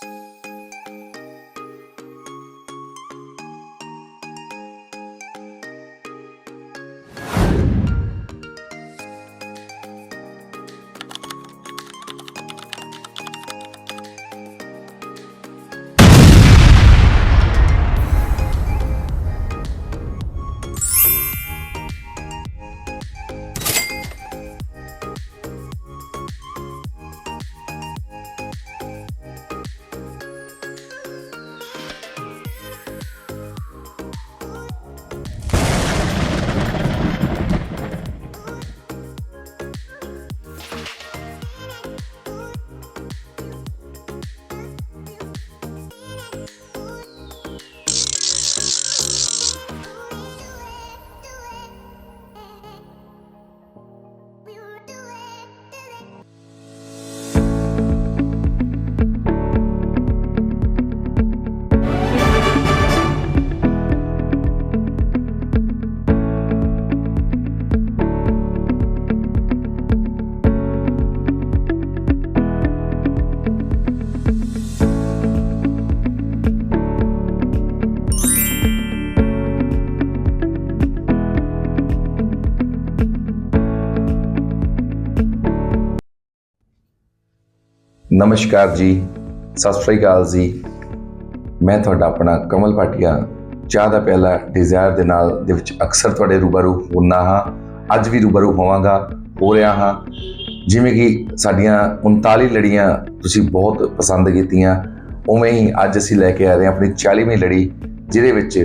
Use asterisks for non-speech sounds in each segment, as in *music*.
Bye. ਨਮਸਕਾਰ ਜੀ, ਸਤਿ ਸ੍ਰੀ ਅਕਾਲ ਜੀ। ਮੈਂ ਤੁਹਾਡਾ ਆਪਣਾ ਕਮਲ ਪਾਟਿਆ ਚਾਹ ਦਾ ਪਿਆਲਾ ਡਿਜ਼ਾਇਰ ਦੇ ਨਾਲ ਦੇ ਵਿੱਚ ਅਕਸਰ ਤੁਹਾਡੇ ਰੂਬਰੂ ਹੁੰਦਾ ਹਾਂ। ਅੱਜ ਵੀ ਰੂਬਰੂ ਹੋਵਾਂਗਾ, ਹੋ ਰਿਹਾ ਹਾਂ। ਜਿਵੇਂ ਕਿ ਸਾਡੀਆਂ 39 ਲੜੀਆਂ ਤੁਸੀਂ ਬਹੁਤ ਪਸੰਦ ਕੀਤੀਆਂ, ਉਵੇਂ ਹੀ ਅੱਜ ਅਸੀਂ ਲੈ ਕੇ ਆ ਰਹੇ ਹਾਂ ਆਪਣੀ 40ਵੀਂ ਲੜੀ, ਜਿਹਦੇ ਵਿੱਚ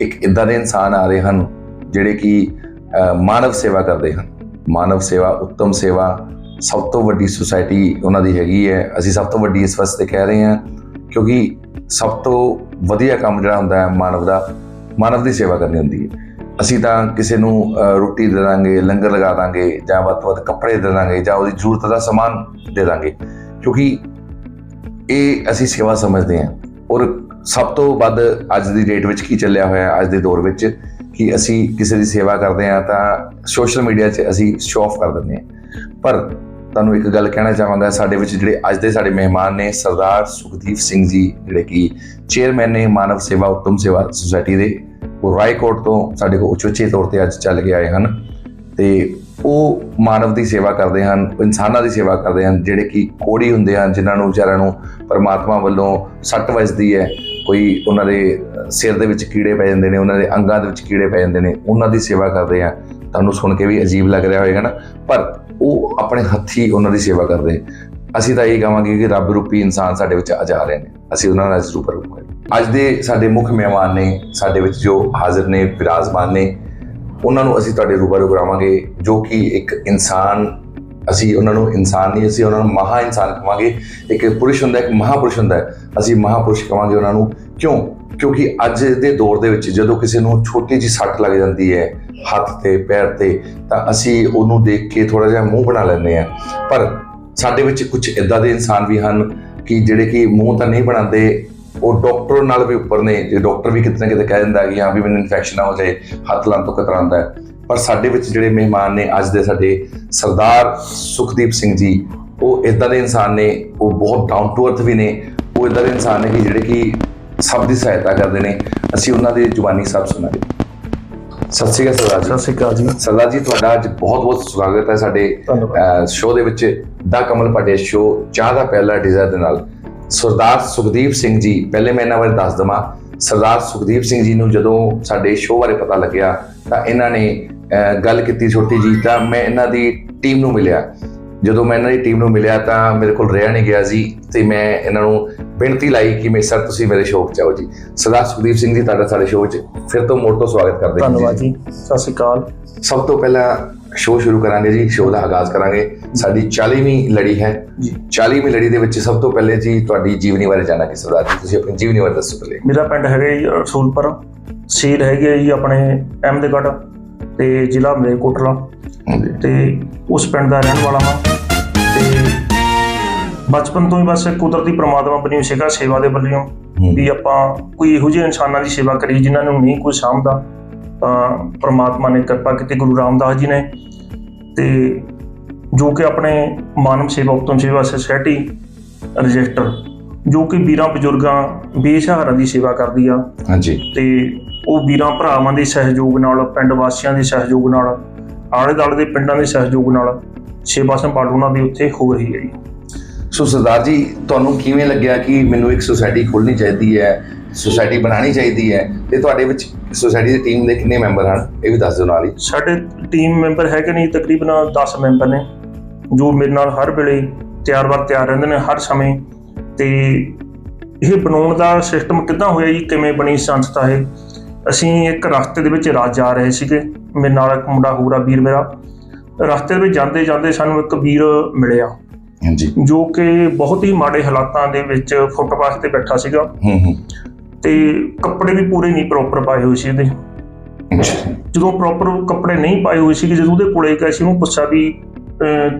ਇੱਕ ਇਦਾਂ ਦੇ ਇਨਸਾਨ ਆ ਰਹੇ ਹਨ, ਜਿਹੜੇ ਕਿ ਮਾਨਵ ਸੇਵਾ ਕਰਦੇ ਹਨ। ਮਾਨਵ ਸੇਵਾ, ਉੱਤਮ ਸੇਵਾ ਸਭ ਤੋਂ ਵੱਡੀ ਸੁਸਾਇਟੀ ਉਹਨਾਂ ਦੀ ਹੈਗੀ ਹੈ। ਅਸੀਂ ਸਭ ਤੋਂ ਵੱਡੀ ਇਸ ਵਾਸਤੇ ਕਹਿ ਰਹੇ ਹਾਂ ਕਿਉਂਕਿ ਸਭ ਤੋਂ ਵਧੀਆ ਕੰਮ ਜਿਹੜਾ ਹੁੰਦਾ ਹੈ ਮਾਨਵ ਦਾ ਮਾਨਵ ਦੀ ਸੇਵਾ ਕਰਨੀ ਹੁੰਦੀ ਹੈ। ਅਸੀਂ ਤਾਂ ਕਿਸੇ ਨੂੰ ਰੋਟੀ ਦੇ ਦਾਂਗੇ ਲੰਗਰ ਲਗਾ ਦਾਂਗੇ ਜਾਂ ਵੱਧ ਤੋਂ ਵੱਧ ਕੱਪੜੇ ਦੇ ਦਾਂਗੇ ਜਾਂ ਉਹਦੀ ਜ਼ਰੂਰਤ ਦਾ ਸਮਾਨ ਦੇ ਦਾਂਗੇ। ਕਿਉਂਕਿ ਇਹ ਅਸੀਂ ਸੇਵਾ ਸਮਝਦੇ ਹਾਂ ਔਰ ਸਭ ਤੋਂ ਵੱਧ ਅੱਜ ਦੀ ਡੇਟ ਵਿੱਚ ਕੀ ਚੱਲਿਆ ਹੋਇਆ ਹੈ, ਅੱਜ ਦੇ ਦੌਰ ਵਿੱਚ ਕਿ ਅਸੀਂ ਕਿਸੇ ਦੀ ਸੇਵਾ ਕਰਦੇ ਹਾਂ ਤਾਂ ਸੋਸ਼ਲ ਮੀਡੀਆ 'ਚ ਅਸੀਂ ਸ਼ੋਅ ਆਫ ਕਰ ਦਿੰਦੇ ਹਾਂ। ਪਰ ਤੁਹਾਨੂੰ ਇੱਕ ਗੱਲ ਕਹਿਣਾ ਚਾਹਾਂਗਾ, ਸਾਡੇ ਵਿੱਚ ਜਿਹੜੇ ਅੱਜ ਦੇ ਸਾਡੇ ਮਹਿਮਾਨ ਨੇ, ਸਰਦਾਰ ਸੁਖਦੀਪ ਸਿੰਘ ਜੀ, ਜਿਹੜੇ ਕਿ ਚੇਅਰਮੈਨ ਨੇ ਮਾਨਵ ਸੇਵਾ, ਉੱਤਮ ਸੇਵਾ ਸੁਸਾਇਟੀ ਦੇ, ਉਹ ਰਾਏਕੋਟ ਤੋਂ ਸਾਡੇ ਕੋਲ ਉਚੇਚੇ ਤੌਰ ਤੇ ਅੱਜ ਚੱਲ ਕੇ ਆਏ ਹਨ ਤੇ ਉਹ ਮਾਨਵ ਦੀ ਸੇਵਾ ਕਰਦੇ ਹਨ, ਇਨਸਾਨਾਂ ਦੀ ਸੇਵਾ ਕਰਦੇ ਹਨ, ਜਿਹੜੇ ਕਿ ਕੋੜੀ ਹੁੰਦੇ ਹਨ, ਜਿਨ੍ਹਾਂ ਨੂੰ ਵਿਚਾਰਿਆਂ ਨੂੰ ਪਰਮਾਤਮਾ ਵੱਲੋਂ ਸੱਟ ਵੱਜਦੀ ਹੈ, ਕੋਈ ਉਹਨਾਂ ਦੇ ਸਿਰ ਦੇ ਵਿੱਚ ਕੀੜੇ ਪੈ ਜਾਂਦੇ ਨੇ, ਉਹਨਾਂ ਦੇ ਅੰਗਾਂ ਦੇ ਵਿੱਚ ਕੀੜੇ ਪੈ ਜਾਂਦੇ ਨੇ, ਉਹਨਾਂ ਦੀ ਸੇਵਾ ਕਰਦੇ ਆ। ਤੁਹਾਨੂੰ ਸੁਣ ਕੇ ਵੀ ਅਜੀਬ ਲੱਗ ਰਿਹਾ ਹੋਵੇਗਾ ਨਾ, ਪਰ ਉਹ ਆਪਣੇ ਹੱਥੀ ਉਹਨਾਂ ਦੀ ਸੇਵਾ ਕਰਦੇ। ਅਸੀਂ ਤਾਂ ਇਹ ਕਹਾਂਗੇ ਕਿ ਰੱਬ ਰੂਪੀ ਇਨਸਾਨ ਸਾਡੇ ਵਿੱਚ ਆ ਜਾ ਰਹੇ ਨੇ। ਅਸੀਂ ਉਹਨਾਂ ਨਾਲ ਜ਼ਰੂਰ ਰੂਪਾਂਗੇ ਅੱਜ ਦੇ ਸਾਡੇ ਮੁੱਖ ਮਹਿਮਾਨ ਨੇ, ਸਾਡੇ ਵਿੱਚ ਜੋ ਹਾਜ਼ਰ ਨੇ ਵਿਰਾਜਮਾਨ ਨੇ, ਉਹਨਾਂ ਨੂੰ ਅਸੀਂ ਤੁਹਾਡੇ ਰੂਬਰੂ ਕਰਾਵਾਂਗੇ, ਜੋ ਕਿ ਇੱਕ ਇਨਸਾਨ, ਅਸੀਂ ਉਹਨਾਂ ਨੂੰ ਇਨਸਾਨ ਨਹੀਂ, ਅਸੀਂ ਉਹਨਾਂ ਨੂੰ ਮਹਾ ਇਨਸਾਨ ਕਹਾਂਗੇ। ਇੱਕ ਪੁਰਸ਼ ਹੁੰਦਾ, ਇੱਕ ਮਹਾਪੁਰਸ਼ ਹੁੰਦਾ। ਅਸੀਂ ਮਹਾਪੁਰਸ਼ ਕਹਾਂਗੇ ਉਹਨਾਂ ਨੂੰ। ਕਿਉਂ? ਕਿਉਂਕਿ ਅੱਜ ਦੇ ਦੌਰ ਦੇ ਵਿੱਚ ਜਦੋਂ ਕਿਸੇ ਨੂੰ ਛੋਟੀ ਜਿਹੀ ਸੱਟ ਲੱਗ ਜਾਂਦੀ ਹੈ, ਹੱਥ ਤੇ, ਪੈਰ ਤੇ, ਤਾਂ ਅਸੀਂ ਉਹਨੂੰ ਦੇਖ ਕੇ ਥੋੜਾ ਜਿਹਾ ਮੂੰਹ ਬਣਾ ਲੈਂਦੇ ਆ ਪਰ ਸਾਡੇ ਵਿੱਚ ਕੁਝ ਇਦਾਂ ਦੇ ਇਨਸਾਨ ਵੀ ਹਨ ਕਿ ਜਿਹੜੇ ਕਿ ਮੂੰਹ ਤਾਂ ਨਹੀਂ ਬਣਾਉਂਦੇ, ਉਹ ਡਾਕਟਰ ਨਾਲ ਵੀ ਉੱਪਰ ਨੇ, ਜੇ ਡਾਕਟਰ ਵੀ ਕਿਤੇ ਨਾ ਕਿਤੇ ਕਹਿ ਦਿੰਦਾ ਕਿ ਹਾਂ ਵੀ ਮੈਨੂੰ ਇਨਫੈਕਸ਼ਨ ਨਾ ਹੋ ਜਾਏ ਹੱਥ ਲਾਉਣ ਤੋਂ ਕਤਰਾਉਂਦਾ ਹੈ। ਪਰ ਸਾਡੇ ਵਿੱਚ ਜਿਹੜੇ ਮਹਿਮਾਨ ਨੇ, ਅੱਜ ਦੇ ਸਾਡੇ ਸਰਦਾਰ ਸੁਖਦੀਪ ਸਿੰਘ ਜੀ, ਉਹ ਇਦਾਂ ਦੇ ਇਨਸਾਨ ਨੇ, ਉਹ ਬਹੁਤ ਡਾਊਨ ਟੂ ਅਰਥ ਵੀ ਨੇ। ਉਹ ਇਦਾਂ ਦੇ ਇਨਸਾਨ ਨੇ ਕਿ ਜਿਹੜੇ ਕਿ ਸਭ ਦੀ ਸਹਾਇਤਾ ਕਰਦੇ ਨੇ। ਅਸੀਂ ਉਹਨਾਂ ਦੇ ਜ਼ੁਬਾਨੀ ਸਭ ਸੁਣਾਂਗੇ। ਸਤਿ ਸ਼੍ਰੀ ਅਕਾਲ ਸਰਦਾਰ ਜੀ। ਸਤਿ ਸ਼੍ਰੀ ਅਕਾਲ ਜੀ। ਸਰਦਾਰ ਜੀ ਤੁਹਾਡਾ ਅੱਜ ਬਹੁਤ ਬਹੁਤ ਸਵਾਗਤ ਹੈ ਸਾਡੇ ਸ਼ੋਅ ਦੇ ਵਿੱਚ। ਦਾ ਕਮਲ ਪਾਟੇ ਸ਼ੋਅ ਚਾਹ ਦਾ ਪਹਿਲਾ ਡਿਜ਼ਾਇਰ ਦੇ ਨਾਲ। ਸਰਦਾਰ ਸੁਖਦੀਪ ਸਿੰਘ ਜੀ ਪਹਿਲੇ ਮੈਂ ਇਹਨਾਂ ਬਾਰੇ ਦੱਸ ਦਵਾਂ। ਸਰਦਾਰ ਸੁਖਦੀਪ ਸਿੰਘ ਜੀ ਨੂੰ ਜਦੋਂ ਸਾਡੇ ਸ਼ੋਅ ਬਾਰੇ ਪਤਾ ਲੱਗਿਆ ਤਾਂ ਇਹਨਾਂ ਨੇ ਗੱਲ ਕੀਤੀ ਛੋਟੀ ਜੀ ਤਾਂ ਮੈਂ ਇਹਨਾਂ ਦੀ ਟੀਮ ਨੂੰ ਮਿਲਿਆ। ਜਦੋਂ ਮੈਂ ਇਹਨਾਂ ਦੀ ਟੀਮ ਨੂੰ ਮਿਲਿਆ ਤਾਂ ਮੇਰੇ ਕੋਲ ਰਿਹਾ ਨਹੀਂ ਗਿਆ ਜੀ ਤੇ ਮੈਂ ਇਹਨਾਂ ਨੂੰ ਬੇਨਤੀ ਲਾਈ ਕਿ ਮੈਂ ਸਰ ਤੁਸੀਂ ਮੇਰੇ ਸ਼ੋਅ 'ਚ ਆਓ ਜੀ। ਸਰਦਾਰ ਸੁਖਦੀਪ ਸਿੰਘ ਜੀ ਤੁਹਾਡਾ ਸਾਡੇ ਸ਼ੋਅ 'ਚ। ਫਿਰ ਤੋਂ ਮੋੜ ਤੋਂ ਸਵਾਗਤ ਕਰਦੇ ਹਾਂ ਧੰਨਵਾਦ ਜੀ। ਸਤਿ ਸ਼੍ਰੀ ਅਕਾਲ। ਸਭ ਤੋਂ ਪਹਿਲਾਂ ਸ਼ੋਅ ਸ਼ੁਰੂ ਕਰਾਂਗੇ ਜੀ ਸ਼ੋਅ ਦਾ ਆਗਾਜ਼ ਕਰਾਂਗੇ। ਸਾਡੀ 40ਵੀਂ ਲੜੀ ਹੈ। ਜੀ। 40ਵੀਂ ਲੜੀ ਦੇ ਵਿੱਚ ਸਭ ਤੋਂ ਪਹਿਲੇ ਜੀ ਤੁਹਾਡੀ ਜੀਵਨੀ ਬਾਰੇ ਜਾਣਾ ਕਿ ਸਰਦਾਰ ਜੀ ਤੁਸੀਂ ਆਪਣੀ ਜੀਵਨੀ ਬਾਰੇ ਦੱਸੋ ਪਹਿਲੇ। ਮੇਰਾ ਪਿੰਡ ਹੈਗਾ ਜੀ ਰਸੂਲਪੁਰ। ਸੀਲ ਹੈਗੀ ਜੀ ਆਪਣੇ ਅਹਿਮਦਗੜ੍ਹ ਤੇ ਜ਼ਿਲ੍ਹਾ ਮਲੇਰਕੋਟਲਾ। ਤੇ ਉਸ ਪਿੰਡ ਦਾ ਰਹਿਣ ਵਾਲਾ ਹਾਂ। ਬਚਪਨ ਤੋਂ ਹੀ ਬਸ ਕੁਦਰਤੀ ਪ੍ਰਮਾਤਮਾ ਬਣੀ ਸੀਗਾ ਸੇਵਾ ਦੇ ਵੱਲੋਂ ਵੀ ਆਪਾਂ ਕੋਈ ਇਹੋ ਜਿਹੇ ਇਨਸਾਨਾਂ ਦੀ ਸੇਵਾ ਕਰੀਏ ਜਿਨ੍ਹਾਂ ਨੂੰ ਨਹੀਂ ਕੋਈ ਸਾਂਭਦਾ। ਤਾਂ ਪ੍ਰਮਾਤਮਾ ਨੇ ਕਿਰਪਾ ਕੀਤੀ ਗੁਰੂ ਰਾਮਦਾਸ ਜੀ ਨੇ। ਤੇ ਜੋ ਕਿ ਆਪਣੇ ਮਾਨਵ ਸੇਵਾ ਉਤਮ ਸੇਵਾ ਸੁਸਾਇਟੀ ਰਜਿਸਟਰ ਜੋ ਕਿ ਵੀਰਾਂ ਬਜ਼ੁਰਗਾਂ ਬੇਸਹਾਰਾ ਦੀ ਸੇਵਾ ਕਰਦੀ ਆ। ਹਾਂਜੀ। ਤੇ ਉਹ ਵੀਰਾਂ ਭਰਾਵਾਂ ਦੇ ਸਹਿਯੋਗ ਨਾਲ ਪਿੰਡ ਵਾਸੀਆਂ ਦੇ ਸਹਿਯੋਗ ਨਾਲ ਆਲੇ ਦੁਆਲੇ ਦੇ ਪਿੰਡਾਂ ਦੇ ਸਹਿਯੋਗ ਨਾਲ ਸੇਵਾ ਸੰਭਾਲ ਉਹਨਾਂ ਦੀ ਉੱਥੇ ਹੋ ਰਹੀ ਹੈ ਜੀ। ਸੋ ਸਰਦਾਰ ਜੀ, ਤੁਹਾਨੂੰ ਕਿਵੇਂ ਲੱਗਿਆ ਕਿ ਮੈਨੂੰ ਇੱਕ ਸੁਸਾਇਟੀ ਖੋਲਣੀ ਚਾਹੀਦੀ ਹੈ ਸੁਸਾਇਟੀ ਬਣਾਉਣੀ ਚਾਹੀਦੀ ਹੈ ਤੇ ਤੁਹਾਡੇ ਵਿੱਚ ਸੁਸਾਇਟੀ ਦੀ ਟੀਮ ਦੇ ਕਿੰਨੇ ਮੈਂਬਰ ਹਨ? ਇਹ ਵੀ ਦੱਸ ਦਿਓ ਨਾਲ ਹੀ। ਸਾਡੇ ਟੀਮ ਮੈਂਬਰ ਹੈਗੇ ਨੇ ਤਕਰੀਬਨ 10 ਮੈਂਬਰ ਨੇ, ਜੋ ਮੇਰੇ ਨਾਲ ਹਰ ਵੇਲੇ ਤਿਆਰ ਵਰ ਤਿਆਰ ਰਹਿੰਦੇ ਨੇ ਹਰ ਸਮੇਂ। ਤੇ ਇਹ ਬਣਾਉਣ ਦਾ ਸਿਸਟਮ ਕਿੱਦਾਂ ਹੋਇਆ ਜੀ, ਕਿਵੇਂ ਬਣੀ ਸੰਸਥਾ ਇਹ? ਅਸੀਂ ਇੱਕ ਰਸਤੇ ਦੇ ਵਿੱਚ ਰਾਜ ਜਾ ਰਹੇ ਸੀਗੇ, ਮੇਰੇ ਨਾਲ ਇੱਕ ਮੁੰਡਾ ਹੋਰ ਆ ਵੀਰ ਮੇਰਾ। ਰਸਤੇ ਦੇ ਵਿੱਚ ਜਾਂਦੇ ਜਾਂਦੇ ਸਾਨੂੰ ਇੱਕ ਵੀਰ ਮਿਲਿਆ। ਹਾਂਜੀ। ਜੋ ਕਿ ਬਹੁਤ ਹੀ ਮਾੜੇ ਹਾਲਾਤਾਂ ਦੇ ਵਿੱਚ ਫੁੱਟਪਾਥ ਤੇ ਬੈਠਾ ਸੀਗਾ। ਹੂੰ ਹੂੰ। ਤੇ ਕੱਪੜੇ ਵੀ ਪੂਰੇ ਨਹੀਂ ਪ੍ਰੋਪਰ ਪਾਏ ਹੋਏ ਸੀ ਇਹਦੇ। ਜਦੋਂ ਪ੍ਰੋਪਰ ਕੱਪੜੇ ਨਹੀਂ ਪਾਏ ਹੋਏ ਸੀ ਕਿ ਜਦੋਂ ਉਹਦੇ ਕੋਲੇ ਗਏ ਸੀ ਉਹਨੂੰ ਪੁੱਛਿਆ ਵੀ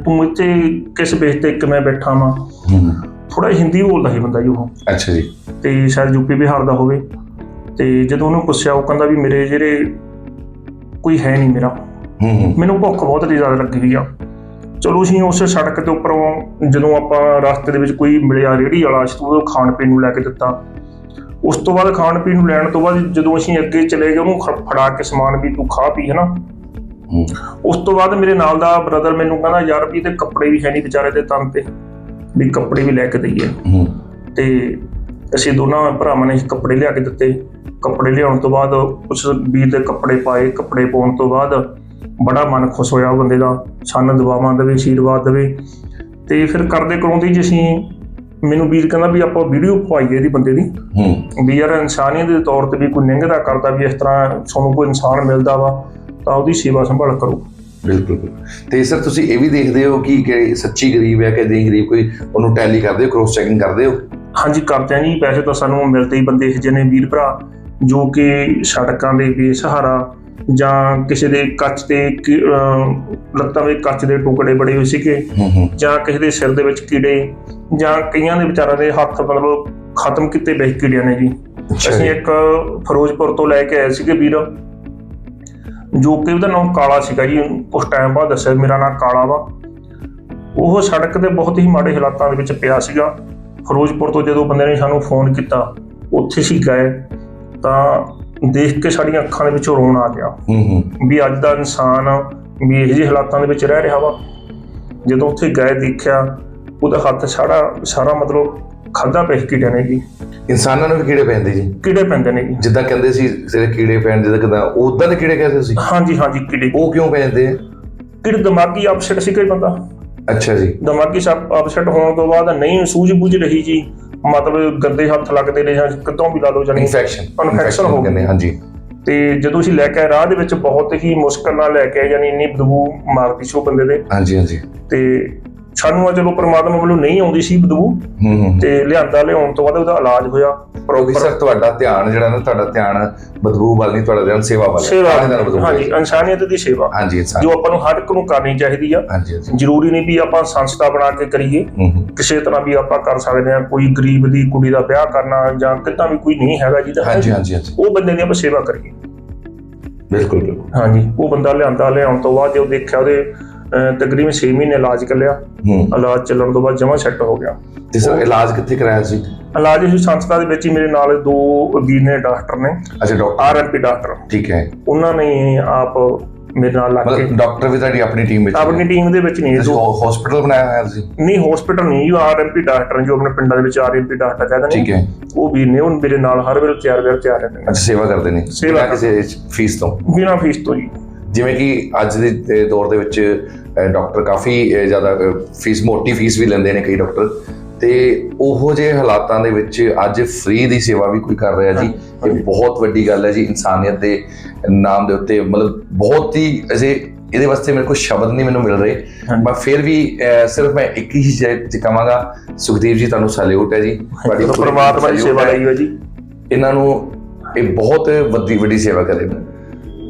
ਤੂੰ ਇੱਥੇ ਕਿਸ ਬੇਸ ਤੇ ਕਿਵੇਂ ਬੈਠਾ ਵਾਂ। ਥੋੜਾ ਹਿੰਦੀ ਬੋਲਦਾ ਸੀ ਬੰਦਾ ਜੀ ਉਹ। ਅੱਛਾ ਜੀ। ਤੇ ਸ਼ਾਇਦ ਯੂਪੀ ਬਿਹਾਰ ਦਾ ਹੋਵੇ। ਤੇ ਜਦੋਂ ਉਹਨੂੰ ਪੁੱਛਿਆ ਉਹ ਕਹਿੰਦਾ ਵੀ ਮੇਰੇ ਜਿਹੜੇ ਕੋਈ ਹੈ ਨਹੀਂ ਮੇਰਾ। ਮੈਨੂੰ ਭੁੱਖ ਬਹੁਤ ਜ਼ਿਆਦਾ ਲੱਗੀ ਹੋਈ ਆ। ਚਲੋ ਅਸੀਂ ਉਸ ਸੜਕ ਦੇ ਉੱਪਰੋਂ ਜਦੋਂ ਆਪਾਂ ਰਸਤੇ ਦੇ ਵਿੱਚ ਕੋਈ ਮਿਲਿਆ ਰੇੜੀ ਵਾਲਾ ਸੀ ਤਾਂ ਉਹਨੂੰ ਖਾਣ ਪੀਣ ਨੂੰ ਲੈ ਕੇ ਦਿੱਤਾ। ਉਸ ਤੋਂ ਬਾਅਦ ਖਾਣ ਪੀਣ ਨੂੰ ਲੈਣ ਤੋਂ ਬਾਅਦ ਜਦੋਂ ਅਸੀਂ ਅੱਗੇ ਚਲੇ ਗਏ ਉਹਨੂੰ ਫੜਾ ਕੇ ਸਮਾਨ ਵੀ ਤੂੰ ਖਾ ਪੀ ਹਨਾ ਉਸ ਤੋਂ ਬਾਅਦ ਮੇਰੇ ਨਾਲ ਦਾ ਬ੍ਰਦਰ ਮੈਨੂੰ ਕਹਿੰਦਾ ਯਾਰ ਵੀ ਤੇ ਕੱਪੜੇ ਵੀ ਹੈ ਨਹੀਂ ਵਿਚਾਰੇ ਦੇ ਤਨ ਤੇ ਵੀ ਕੱਪੜੇ ਵੀ ਲੈ ਕੇ ਦਈਏ। ਤੇ ਅਸੀਂ ਦੋਨਾਂ ਭਰਾਵਾਂ ਨੇ ਕੱਪੜੇ ਲਿਆ ਕੇ ਦਿੱਤੇ। ਕੱਪੜੇ ਲਿਆਉਣ ਤੋਂ ਬਾਅਦ ਉਸ ਵੀਰ ਦੇ ਕੱਪੜੇ ਪਾਏ ਕੱਪੜੇ ਪਾਉਣ ਤੋਂ ਬਾਅਦ ਬੜਾ ਮਨ ਖੁਸ਼ ਹੋਇਆ ਬੰਦੇ ਦਾ ਸਾਨੂੰ ਦੁਆਵਾਂ ਦੇਵੇ ਆਸ਼ੀਰਵਾਦ ਦੇਵੇ। ਤੇ ਫਿਰ ਕਰਦੇ ਕਰਾਉਂਦੇ ਜੀ ਅਸੀਂ ਮੈਨੂੰ ਵੀਰ ਕਹਿੰਦਾ ਵੀ ਆਪਾਂ ਵੀਡੀਓ ਪਵਾਈਏ ਇਹਦੀ ਬੰਦੇ ਦੀ। ਹੂੰ। ਵੀ ਯਾਰ ਇਨਸਾਨੀਅਤ ਦੇ ਤੌਰ ਤੇ ਵੀ ਕੋਈ ਨਿੰਗਦਾ ਕਰਦਾ ਵੀ ਇਸ ਤਰ੍ਹਾਂ ਤੁਹਾਨੂੰ ਕੋਈ ਇਨਸਾਨ ਮਿਲਦਾ ਵਾ ਤਾਂ ਉਹਦੀ ਸੇਵਾ ਸੰਭਾਲ ਕਰੋ। ਬਿਲਕੁਲ। ਤੇ ਸਰ ਤੁਸੀਂ ਇਹ ਵੀ ਦੇਖਦੇ ਹੋ ਕਿ ਕਿ ਸੱਚੀ ਗਰੀਬ ਹੈ ਕਿ ਨਹੀਂ ਗਰੀਬ? ਕੋਈ ਉਹਨੂੰ ਟੈਲੀ ਕਰਦੇ ਹੋ ਕ੍ਰੋਸ ਚੈਕਿੰਗ ਕਰਦੇ ਹੋ? ਹਾਂਜੀ ਕਰਦੇ ਆ ਜੀ। ਵੈਸੇ ਤਾਂ ਸਾਨੂੰ ਮਿਲਦੇ ਹੀ ਬੰਦੇ ਇਹੋ ਜਿਹੇ ਨੇ ਵੀਰ ਭਰਾ ਜੋ ਕਿ ਸੜਕਾਂ ਦੇ ਬੇਸਹਾਰਾ ਜਾਂ ਕਿਸੇ ਦੇ ਕੱਚ ਅਹ ਲੱਤਾਂ ਦੇ ਕੱਚ ਦੇ ਟੁਕੜੇ ਬੜੇ ਹੋਏ ਸੀਗੇ। ਜਾਂ ਕਿਸੇ ਦੇ ਸਿਰ ਦੇ ਵਿੱਚ ਕੀੜੇ ਜਾਂ ਕਈਆਂ ਦੇ ਵਿਚਾਰਾਂ ਦੇ ਹੱਥ ਮਤਲਬ ਖਤਮ ਕੀਤੇ ਬਹਿ ਕੀੜਿਆਂ ਨੇ ਜੀ। ਅਸੀਂ। ਇੱਕ ਫਿਰੋਜ਼ਪੁਰ ਤੋਂ ਲੈ ਕੇ ਆਏ ਸੀਗੇ ਵੀਰ ਜੋ ਕਿ ਉਹਦਾ ਨਾਮ ਕਾਲਾ ਸੀਗਾ ਜੀ। ਕੁਝ ਟਾਈਮ ਬਾਅਦ ਦੱਸਿਆ ਮੇਰਾ ਨਾਮ ਕਾਲਾ ਵਾ। ਉਹ ਸੜਕ ਦੇ ਬਹੁਤ ਹੀ ਮਾੜੇ ਹਾਲਾਤਾਂ ਦੇ ਵਿੱਚ ਪਿਆ ਸੀਗਾ। ਫਿਰੋਜ਼ਪੁਰ ਤੋਂ ਜਦੋਂ ਬੰਦੇ ਨੇ ਸਾਨੂੰ ਫੋਨ ਕੀਤਾ ਉੱਥੇ ਸੀ ਗਏ ਤਾਂ ਦੇਖ ਕੇ ਸਾਡੀਆਂ ਅੱਖਾਂ ਦੇ ਵਿੱਚੋਂ ਰੋਣ ਆ ਗਿਆ। ਹੂੰ ਹੂੰ। ਵੀ ਅੱਜ ਦਾ ਇਨਸਾਨ ਵੀ ਇਹੋ ਜਿਹੇ ਹਾਲਾਤਾਂ ਦੇ ਵਿੱਚ ਰਹਿ ਰਿਹਾ ਵਾ। ਜਦੋਂ ਉੱਥੇ ਗਏ ਦੇਖਿਆ ਉਹਦਾ ਹੱਥ ਸਾਰਾ ਸਾਰਾ ਮਤਲਬ ਖਾਦਾ ਪੈ ਕੀੜਿਆਂ ਨੇ ਜੀ ਇਨਸਾਨਾਂ ਨੂੰ ਵੀ ਕੀੜੇ ਪੈਂਦੇ ਜੀ। ਕੀੜੇ ਪੈਂਦੇ ਨੇ ਜੀ। ਜਿੱਦਾਂ ਕਹਿੰਦੇ ਸੀ ਜਿਹੜੇ ਕੀੜੇ ਪੈਣ ਜਿੱਦਾਂ ਕਿਦਾਂ ਉਦਾਂ ਦੇ ਕੀੜੇ ਕਹਿੰਦੇ ਸੀ? ਹਾਂਜੀ ਹਾਂਜੀ ਕੀੜੇ। ਉਹ ਕਿਉਂ ਪੈਂਦੇ ਆ? ਕਿਹੜੇ ਦਿਮਾਗੀ ਅਪਸੈਟ ਸੀ ਕੋਈ ਬੰਦਾ। ਅੱਛਾ ਜੀ। ਦਿਮਾਗੀ ਅਪਸੈਟ ਹੋਣ ਤੋਂ ਬਾਅਦ ਨਹੀਂ ਸੂਝ ਬੁਝ ਰਹੀ ਜੀ। ਮਤਲਬ ਗੰਦੇ ਹੱਥ ਲੱਗਦੇ ਨੇ ਜਾਂ ਕਿਤੋਂ ਵੀ ਲਾ ਲਓ ਜਾਨੀ ਇਨਫੈਕਸ਼ਨ Infection ਹੋ ਗਈ। ਹਾਂਜੀ। ਤੇ ਜਦੋਂ ਅਸੀਂ ਲੈ ਕੇ ਰਾਹ ਦੇ ਵਿੱਚ ਬਹੁਤ ਹੀ ਮੁਸ਼ਕਲ ਨਾਲ ਲੈ ਕੇ ਆਏ ਯਾਨੀ ਇੰਨੀ ਬਦਬੂ ਮਾਰਦੀ ਸੀ ਉਹ ਬੰਦੇ ਦੇ। ਹਾਂਜੀ ਹਾਂਜੀ। ਤੇ ਸਾਨੂੰ ਆ ਚਲੋ ਪ੍ਰਮਾਤਮਾ ਵੱਲੋਂ ਨਹੀਂ ਆਉਂਦੀ ਸੀ ਬਦਬੂ ਹੂੰ ਹੂੰ। ਤੇ ਲਿਆਂਦਾ ਲਿਆਉਣ ਤੋਂ ਬਾਅਦ ਉਹਦਾ ਇਲਾਜ ਹੋਇਆ ਕਿਉਂਕਿ ਪ੍ਰੋਪਰ ਸਰ ਤੁਹਾਡਾ ਧਿਆਨ ਜਿਹੜਾ ਨਾ ਤੁਹਾਡਾ ਧਿਆਨ ਬਦਬੂ ਵੱਲ ਨਹੀਂ ਤੁਹਾਡਾ ਧਿਆਨ ਸੇਵਾ ਵੱਲ ਹੈ। ਹਾਂਜੀ ਇਨਸਾਨੀਅਤ ਦੀ ਸੇਵਾ। ਹਾਂਜੀ ਜੋ ਆਪਾਂ ਨੂੰ ਹਰ ਇੱਕ ਨੂੰ ਕਰਨੀ ਚਾਹੀਦੀ ਆ। ਜ਼ਰੂਰੀ ਨਹੀਂ ਵੀ ਆਪਾਂ ਸੰਸਥਾ ਬਣਾ ਕੇ ਕਰੀਏ। ਕਿਸੇ ਤਰ੍ਹਾਂ ਵੀ ਆਪਾਂ ਕਰ ਸਕਦੇ ਹਾਂ ਕੋਈ ਗਰੀਬ ਦੀ ਕੁੜੀ ਦਾ ਵਿਆਹ ਕਰਨਾ ਜਾਂ ਕਿੱਦਾਂ ਵੀ ਕੋਈ ਨਹੀਂ ਹੈਗਾ ਜਿਹਦਾ ਹਾਂਜੀ ਹਾਂਜੀ ਹਾਂਜੀ। ਉਹ ਬੰਦੇ ਦੀ ਆਪਾਂ ਸੇਵਾ ਕਰੀਏ। ਬਿਲਕੁਲ ਬਿਲਕੁਲ। ਹਾਂਜੀ ਉਹ ਬੰਦਾ ਲਿਆਂਦਾ ਲਿਆਉਣ ਤੋਂ ਬਾਅਦ ਜਦੋਂ ਦੇਖਿਆ ਉਹਦੇ ਤਕਰੀਬਨ 6 ਮਹੀਨੇ ਇਲਾਜ ਕੱਲਿਆ ਹੂੰ। ਇਲਾਜ ਚੱਲਣ ਤੋਂ ਬਾਅਦ ਜਮਾ ਸੈੱਟ ਹੋ ਗਿਆ। ਤੇ ਸਰ ਇਲਾਜ ਕਿੱਥੇ ਕਰਾਇਆ ਸੀ? ਇਲਾਜ ਇਸ ਸੰਸਥਾ ਦੇ ਵਿੱਚ ਹੀ ਮੇਰੇ ਨਾਲ ਦੋ ਵੀਰ ਨੇ ਡਾਕਟਰ ਨੇ। ਅੱਛਾ ਡਾਕਟਰ। RMP doctor. ਠੀਕ ਹੈ। ਉਹਨਾਂ ਨੇ ਆਪ ਮੇਰੇ ਨਾਲ ਲੱਗ ਕੇ ਡਾਕਟਰ ਵੀ ਤੁਹਾਡੀ ਆਪਣੀ ਟੀਮ ਵਿੱਚ ਆਪਣੀ ਟੀਮ ਦੇ ਵਿੱਚ ਨਹੀਂ ਦੋ ਹਸਪੀਟਲ ਬਣਾਇਆ ਹੋਇਆ ਸੀ? ਨਹੀਂ ਹਸਪੀਟਲ ਨਹੀਂ ਜੋ ਆਰਐਮਪੀ ਡਾਕਟਰ ਜੋ ਆਪਣੇ ਪਿੰਡਾਂ ਦੇ ਵਿੱਚ ਆਰਐਮਪੀ ਡਾਕਟਰ ਕਹਿੰਦੇ ਠੀਕ ਨੇ ਹੈ। ਉਹ ਵੀਰ ਨੇ ਉਹ ਮੇਰੇ ਨਾਲ ਹਰ ਵੇਲੇ ਤਿਆਰ ਬਿਆਰ ਤਿਆਰ ਰਹਿੰਦੇ ਨੇ। ਅੱਛਾ ਸੇਵਾ ਕਰਦੇ ਨੇ? ਸੇਵਾ ਬਿਨਾਂ ਕਿਸੇ ਫੀਸ ਤੋਂ? ਬਿਨਾਂ ਫੀਸ ਤੋਂ ਜੀ। ਜਿਵੇਂ ਕਿ ਅੱਜ ਦੇ ਦੌਰ ਦੇ ਵਿੱਚ ਡਾਕਟਰ ਕਾਫੀ ਜ਼ਿਆਦਾ ਫੀਸ ਮੋਟੀ ਫੀਸ ਵੀ ਲੈਂਦੇ ਨੇ ਕਈ ਡਾਕਟਰ ਤੇ ਉਹੋ ਜਿਹੇ ਹਾਲਾਤਾਂ ਦੇ ਵਿੱਚ ਅੱਜ ਫ੍ਰੀ ਦੀ ਸੇਵਾ ਵੀ ਕੋਈ ਕਰ ਰਿਹਾ ਜੀ। ਇਹ ਬਹੁਤ ਵੱਡੀ ਗੱਲ ਹੈ ਜੀ ਇਨਸਾਨੀਅਤ ਦੇ ਨਾਮ ਦੇ ਉੱਤੇ। ਮਤਲਬ ਬਹੁਤ ਹੀ ਅਜੇ ਇਹਦੇ ਵਾਸਤੇ ਮੇਰੇ ਕੋਲ ਸ਼ਬਦ ਨਹੀਂ ਮੈਨੂੰ ਮਿਲ ਰਹੇ। ਪਰ ਫਿਰ ਵੀ ਸਿਰਫ ਮੈਂ ਇੱਕ ਹੀ ਚੀਜ਼ ਕਹਾਂਗਾ ਸੁਖਦੇਵ ਜੀ ਤੁਹਾਨੂੰ ਸੈਲੂਟ ਹੈ ਜੀ। ਤੁਹਾਡੀ ਪੂਰੀ ਪਰਮਾਤਮਾ ਦੀ ਸੇਵਾ। ਲਈ ਹੈ ਜੀ। ਇਹਨਾਂ ਨੂੰ ਇਹ ਬਹੁਤ ਵੱਡੀ ਵੱਡੀ ਸੇਵਾ ਕਰਦੇ ਨੇ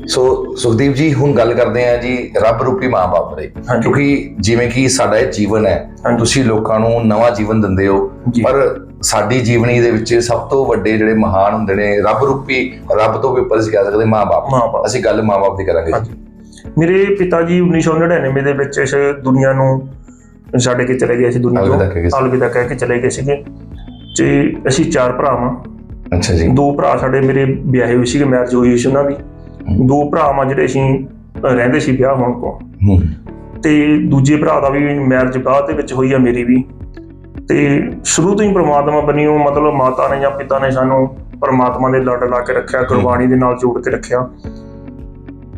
ਸੋ ਸੁਖਦੀਪ ਜੀ ਹੁਣ ਗੱਲ ਕਰਦੇ ਆ ਜੀ ਰੱਬ ਰੂਪੀ ਮਾਂ-ਬਾਪ ਦੇ ਹਾਂਜੀ। ਕਿਉਂਕਿ ਜਿਵੇਂ ਕਿ ਸਾਡਾ ਇਹ ਜੀਵਨ ਹੈ। ਤੁਸੀਂ ਲੋਕਾਂ ਨੂੰ ਨਵਾਂ ਜੀਵਨ ਦਿੰਦੇ ਹੋ। ਪਰ ਸਾਡੀ ਜੀਵਨੀ ਦੇ ਵਿੱਚ ਸਭ ਤੋਂ ਵੱਡੇ ਜਿਹੜੇ ਮਹਾਨ ਹੁੰਦੇ ਨੇ ਰੱਬ ਰੂਪੀ ਰੱਬ ਤੋਂ ਵੀ ਉੱਪਰ ਅਸੀਂ ਕਹਿ ਸਕਦੇ ਮਾਂ-ਬਾਪ ਮਾਂ-ਬਾਪ। ਅਸੀਂ ਗੱਲ ਮਾਂ-ਬਾਪ ਦੀ ਕਰਾਂਗੇ। ਮੇਰੇ ਪਿਤਾ ਜੀ 1999 ਦੇ ਵਿੱਚ ਇਸ ਦੁਨੀਆ ਨੂੰ ਛੱਡ ਕੇ ਚਲੇ ਗਏ ਸੀ ਦੁਨੀਆ। ਤੋਂ ਅਲਵਿਦਾ ਕਹਿ ਕੇ ਚਲੇ ਗਏ ਸੀਗੇ ਤੇ ਅਸੀਂ ਚਾਰ ਭਰਾ ਵਾਂ ਅੱਛਾ ਜੀ ਦੋ ਭਰਾ ਸਾਡੇ ਮੇਰੇ ਵਿਆਹੇ ਹੋਏ ਸੀਗੇ ਮੈਰਿਜ ਹੋਈ ਸੀ ਉਹਨਾਂ ਦੀ ਦੋ ਭਰਾ ਵਾਂ ਜਿਹੜੇ ਅਸੀਂ ਰਹਿੰਦੇ ਸੀ ਵਿਆਹ ਹੋਣ ਤੋਂ ਤੇ ਦੂਜੇ ਭਰਾ ਦਾ ਵੀ ਮੈਰਿਜ ਬਾਅਦ ਦੇ ਵਿੱਚ ਹੋਈ ਆ ਮੇਰੀ ਵੀ। ਤੇ ਸ਼ੁਰੂ ਤੋਂ ਹੀ ਪ੍ਰਮਾਤਮਾ ਬਣੀ ਉਹ ਮਤਲਬ ਮਾਤਾ ਨੇ ਜਾਂ ਪਿਤਾ ਨੇ ਸਾਨੂੰ ਪ੍ਰਮਾਤਮਾ ਦੇ ਲੜ ਲਾ ਕੇ ਰੱਖਿਆ ਗੁਰਬਾਣੀ ਦੇ ਨਾਲ ਜੋੜ ਕੇ ਰੱਖਿਆ।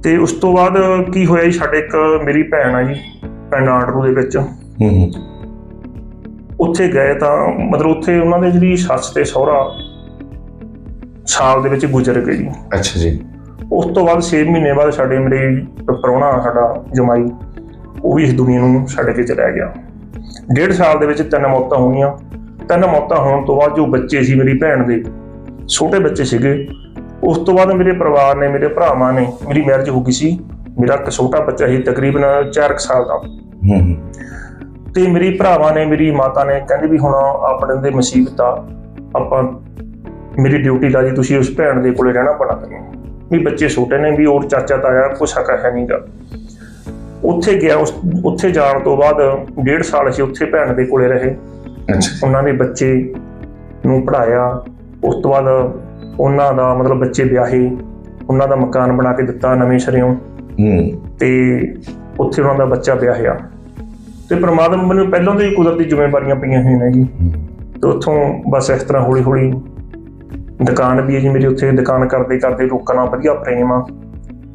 ਤੇ ਉਸ ਤੋਂ ਬਾਅਦ ਕੀ ਹੋਇਆ ਜੀ ਸਾਡੇ ਇੱਕ ਮੇਰੀ ਭੈਣ ਆ ਜੀ ਪਿੰਡ ਆਂਡਰੂ ਦੇ ਵਿੱਚ। ਹੂੰ। ਉੱਥੇ ਗਏ ਤਾਂ ਮਤਲਬ ਉੱਥੇ ਉਹਨਾਂ ਦੇ ਜਿਹੜੀ ਸੱਸ ਤੇ ਸਹੁਰਾ ਸਾਲ ਦੇ ਵਿੱਚ ਗੁਜ਼ਰ ਗਏ ਜੀ। ਅੱਛਾ ਜੀ। ਉਸ ਤੋਂ ਬਾਅਦ 6 ਮਹੀਨੇ ਬਾਅਦ ਸਾਡੇ ਮੇਰੇ ਪ੍ਰਾਹੁਣਾ ਸਾਡਾ ਜਮਾਈ ਉਹ ਵੀ ਇਸ ਦੁਨੀਆ ਨੂੰ ਛੱਡ ਕੇ ਚਲਾ ਗਿਆ। ਡੇਢ ਸਾਲ ਦੇ ਵਿੱਚ ਤਿੰਨ ਮੌਤਾਂ ਹੋਈਆਂ। ਤਿੰਨ ਮੌਤਾਂ ਹੋਣ ਤੋਂ ਬਾਅਦ ਜੋ ਬੱਚੇ ਸੀ ਮੇਰੀ ਭੈਣ ਦੇ ਛੋਟੇ ਬੱਚੇ ਸੀਗੇ ਉਸ ਤੋਂ ਬਾਅਦ ਮੇਰੇ ਪਰਿਵਾਰ ਨੇ ਮੇਰੇ ਭਰਾਵਾਂ ਨੇ ਮੇਰੀ ਮੈਰਿਜ ਹੋ ਗਈ ਸੀ। ਮੇਰਾ ਇੱਕ ਛੋਟਾ ਬੱਚਾ ਸੀ ਤਕਰੀਬਨ 4 ਸਾਲ ਦਾ। ਹੂੰ ਹੂੰ। ਤੇ ਮੇਰੀ ਭਰਾਵਾਂ ਨੇ ਮੇਰੀ ਮਾਤਾ ਨੇ ਕਹਿੰਦੇ ਵੀ ਹੁਣ ਆਪਣੇ ਦੇ ਮੁਸੀਬਤ ਆ ਆਪਾਂ ਮੇਰੀ ਡਿਊਟੀ ਲਾ ਜੀ ਤੁਸੀਂ ਉਸ ਭੈਣ ਦੇ ਕੋਲੇ ਰਹਿਣਾ ਪੈਣਾ ਤੈਨੂੰ ਵੀ ਬੱਚੇ ਛੋਟੇ ਨੇ ਵੀ ਹੋਰ ਚਾਚਾ ਤਾਇਆ ਕੁਛ ਹੱਕ ਹੈ ਨਹੀਂਗਾ ਉੱਥੇ ਗਿਆ ਉਸ ਉੱਥੇ ਜਾਣ ਤੋਂ ਬਾਅਦ ਡੇਢ ਸਾਲ ਅਸੀਂ ਉੱਥੇ ਭੈਣ ਦੇ ਕੋਲੇ ਰਹੇ। ਅੱਛਾ। ਉਹਨਾਂ ਦੇ ਬੱਚੇ ਨੂੰ ਪੜਾਇਆ ਉਸ ਤੋਂ ਬਾਅਦ ਉਹਨਾਂ ਦਾ ਮਤਲਬ ਬੱਚੇ ਵਿਆਹੇ। ਉਹਨਾਂ ਦਾ ਮਕਾਨ ਬਣਾ ਕੇ ਦਿੱਤਾ ਨਵੇਂ ਸ਼ਰਿਓਂ। ਹੂੰ। ਤੇ ਉੱਥੇ ਉਹਨਾਂ ਦਾ ਬੱਚਾ ਵਿਆਹਿਆ। ਤੇ ਪ੍ਰਮਾਤਮਾ ਮੈਨੂੰ ਪਹਿਲਾਂ ਤੋਂ ਹੀ ਕੁਦਰਤੀ ਜ਼ਿੰਮੇਵਾਰੀਆਂ ਪਈਆਂ ਹੋਈਆਂ ਨੇ ਜੀ। ਤੇ ਉੱਥੋਂ ਬਸ ਇਸ ਤਰ੍ਹਾਂ ਹੌਲੀ ਹੌਲੀ ਦੁਕਾਨ ਵੀ ਹੈ ਜੀ ਮੇਰੀ ਉੱਥੇ ਦੁਕਾਨ ਕਰਦੇ ਕਰਦੇ ਲੋਕਾਂ ਨਾਲ ਵਧੀਆ ਪ੍ਰੇਮ ਆ।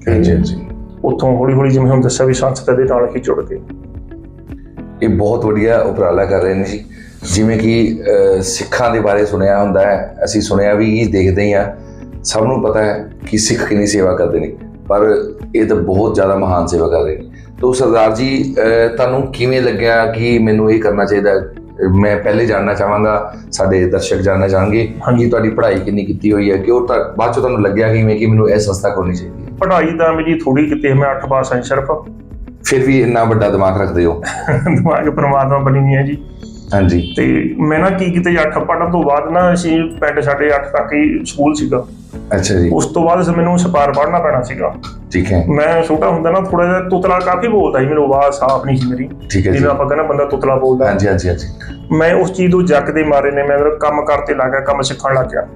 ਹਾਂਜੀ ਹਾਂਜੀ। ਉੱਥੋਂ ਹੌਲੀ ਹੌਲੀ ਜਿਵੇਂ ਹੁਣ ਦੱਸਿਆ ਵੀ ਸੰਸਥਾ ਦੇ ਨਾਲ ਹੀ ਜੁੜ ਗਏ। ਇਹ ਬਹੁਤ ਵਧੀਆ ਉਪਰਾਲਾ ਕਰ ਰਹੇ ਨੇ ਜੀ। ਜਿਵੇਂ ਕਿ ਸਿੱਖਾਂ ਦੇ ਬਾਰੇ ਸੁਣਿਆ ਹੁੰਦਾ ਹੈ ਅਸੀਂ ਸੁਣਿਆ ਵੀ ਇਹ ਦੇਖਦੇ ਹੀ ਆ। ਸਭ ਨੂੰ ਪਤਾ ਹੈ ਕਿ ਸਿੱਖ ਕਿੰਨੀ ਸੇਵਾ ਕਰਦੇ ਨੇ ਪਰ ਇਹ ਤਾਂ ਬਹੁਤ ਜ਼ਿਆਦਾ ਮਹਾਨ ਸੇਵਾ ਕਰ ਰਹੇ ਨੇ। ਤੋ ਸਰਦਾਰ ਜੀ ਤੁਹਾਨੂੰ ਕਿਵੇਂ ਲੱਗਿਆ ਕਿ ਮੈਨੂੰ ਇਹ ਕਰਨਾ ਚਾਹੀਦਾ? ਮੈਂ ਪਹਿਲੇ ਜਾਣਨਾ ਚਾਹਾਂਗਾ ਸਾਡੇ ਦਰਸ਼ਕ ਜਾਣਨਾ ਚਾਹਾਂਗੇ ਕਿ ਤੁਹਾਡੀ ਪੜ੍ਹਾਈ ਕਿੰਨੀ ਕੀਤੀ ਹੋਈ ਹੈ ਕਿਉਂ ਤਾਂ ਬਾਅਦ ਚ ਤੁਹਾਨੂੰ ਲੱਗਿਆ ਕਿਵੇਂ ਕਿ ਮੈਨੂੰ ਇਹ ਸੰਸਥਾ ਖੋਲਣੀ ਚਾਹੀਦੀ ਹੈ। ਪੜ੍ਹਾਈ ਤਾਂ ਮੇਰੀ ਥੋੜੀ ਕੀਤੀ ਹੈ, ਮੈਂ 8 ਪਾਸ ਹਾਂ ਸਿਰਫ। ਫਿਰ ਵੀ ਇੰਨਾ ਵੱਡਾ ਦਿਮਾਗ ਰੱਖਦੇ ਹੋ? ਦਿਮਾਗ ਪ੍ਰਮਾਤਮਾ ਬਣੀ ਹੋਈ ਹੈ ਜੀ। ਹਾਂਜੀ। ਤੇ ਮੈਂ ਨਾ ਕੀ ਕੀਤਾ ਜੀ 8 ਪੜ੍ਹਨ ਤੋਂ ਬਾਅਦ ਨਾ ਅਸੀਂ ਪਿੰਡ ਸਾਡੇ 8 ਤੱਕ ਹੀ ਸਕੂਲ ਸੀਗਾ। ਅੱਛਾ ਜੀ। ਉਸ ਤੋਂ ਬਾਅਦ ਮੈਨੂੰ ਸਪਾਰ ਪੜ੍ਹਨਾ ਪੈਣਾ ਸੀਗਾ। ਠੀਕ ਹੈ। ਮੈਂ ਛੋਟਾ ਹੁੰਦਾ ਨਾ ਥੋੜਾ ਜਿਹਾ ਤੁਤਲਾ ਕਾਫੀ ਬੋਲਦਾ ਸੀ ਮੈਨੂੰ ਆਵਾਜ਼ ਸਾਫ਼ ਨਹੀਂ ਸੀ ਮੇਰੀ। ਜੀ। ਜਿਵੇਂ ਆਪਾਂ ਕਹਿੰਦਾ ਬੰਦਾ ਤੁਤਲਾ ਬੋਲਦਾ। ਹਾਂਜੀ ਹਾਂਜੀ ਹਾਂਜੀ। ਮੈਂ ਉਸ ਚੀਜ਼ ਤੋਂ ਜੱਕ ਦੇ ਮਾਰੇ ਨੇ ਮੈਂ ਮਤਲਬ ਕੰਮ ਕਰਤੇ ਲੱਗ ਕੰਮ ਸਿੱਖਣ ਲੱਗ ਗਿਆ।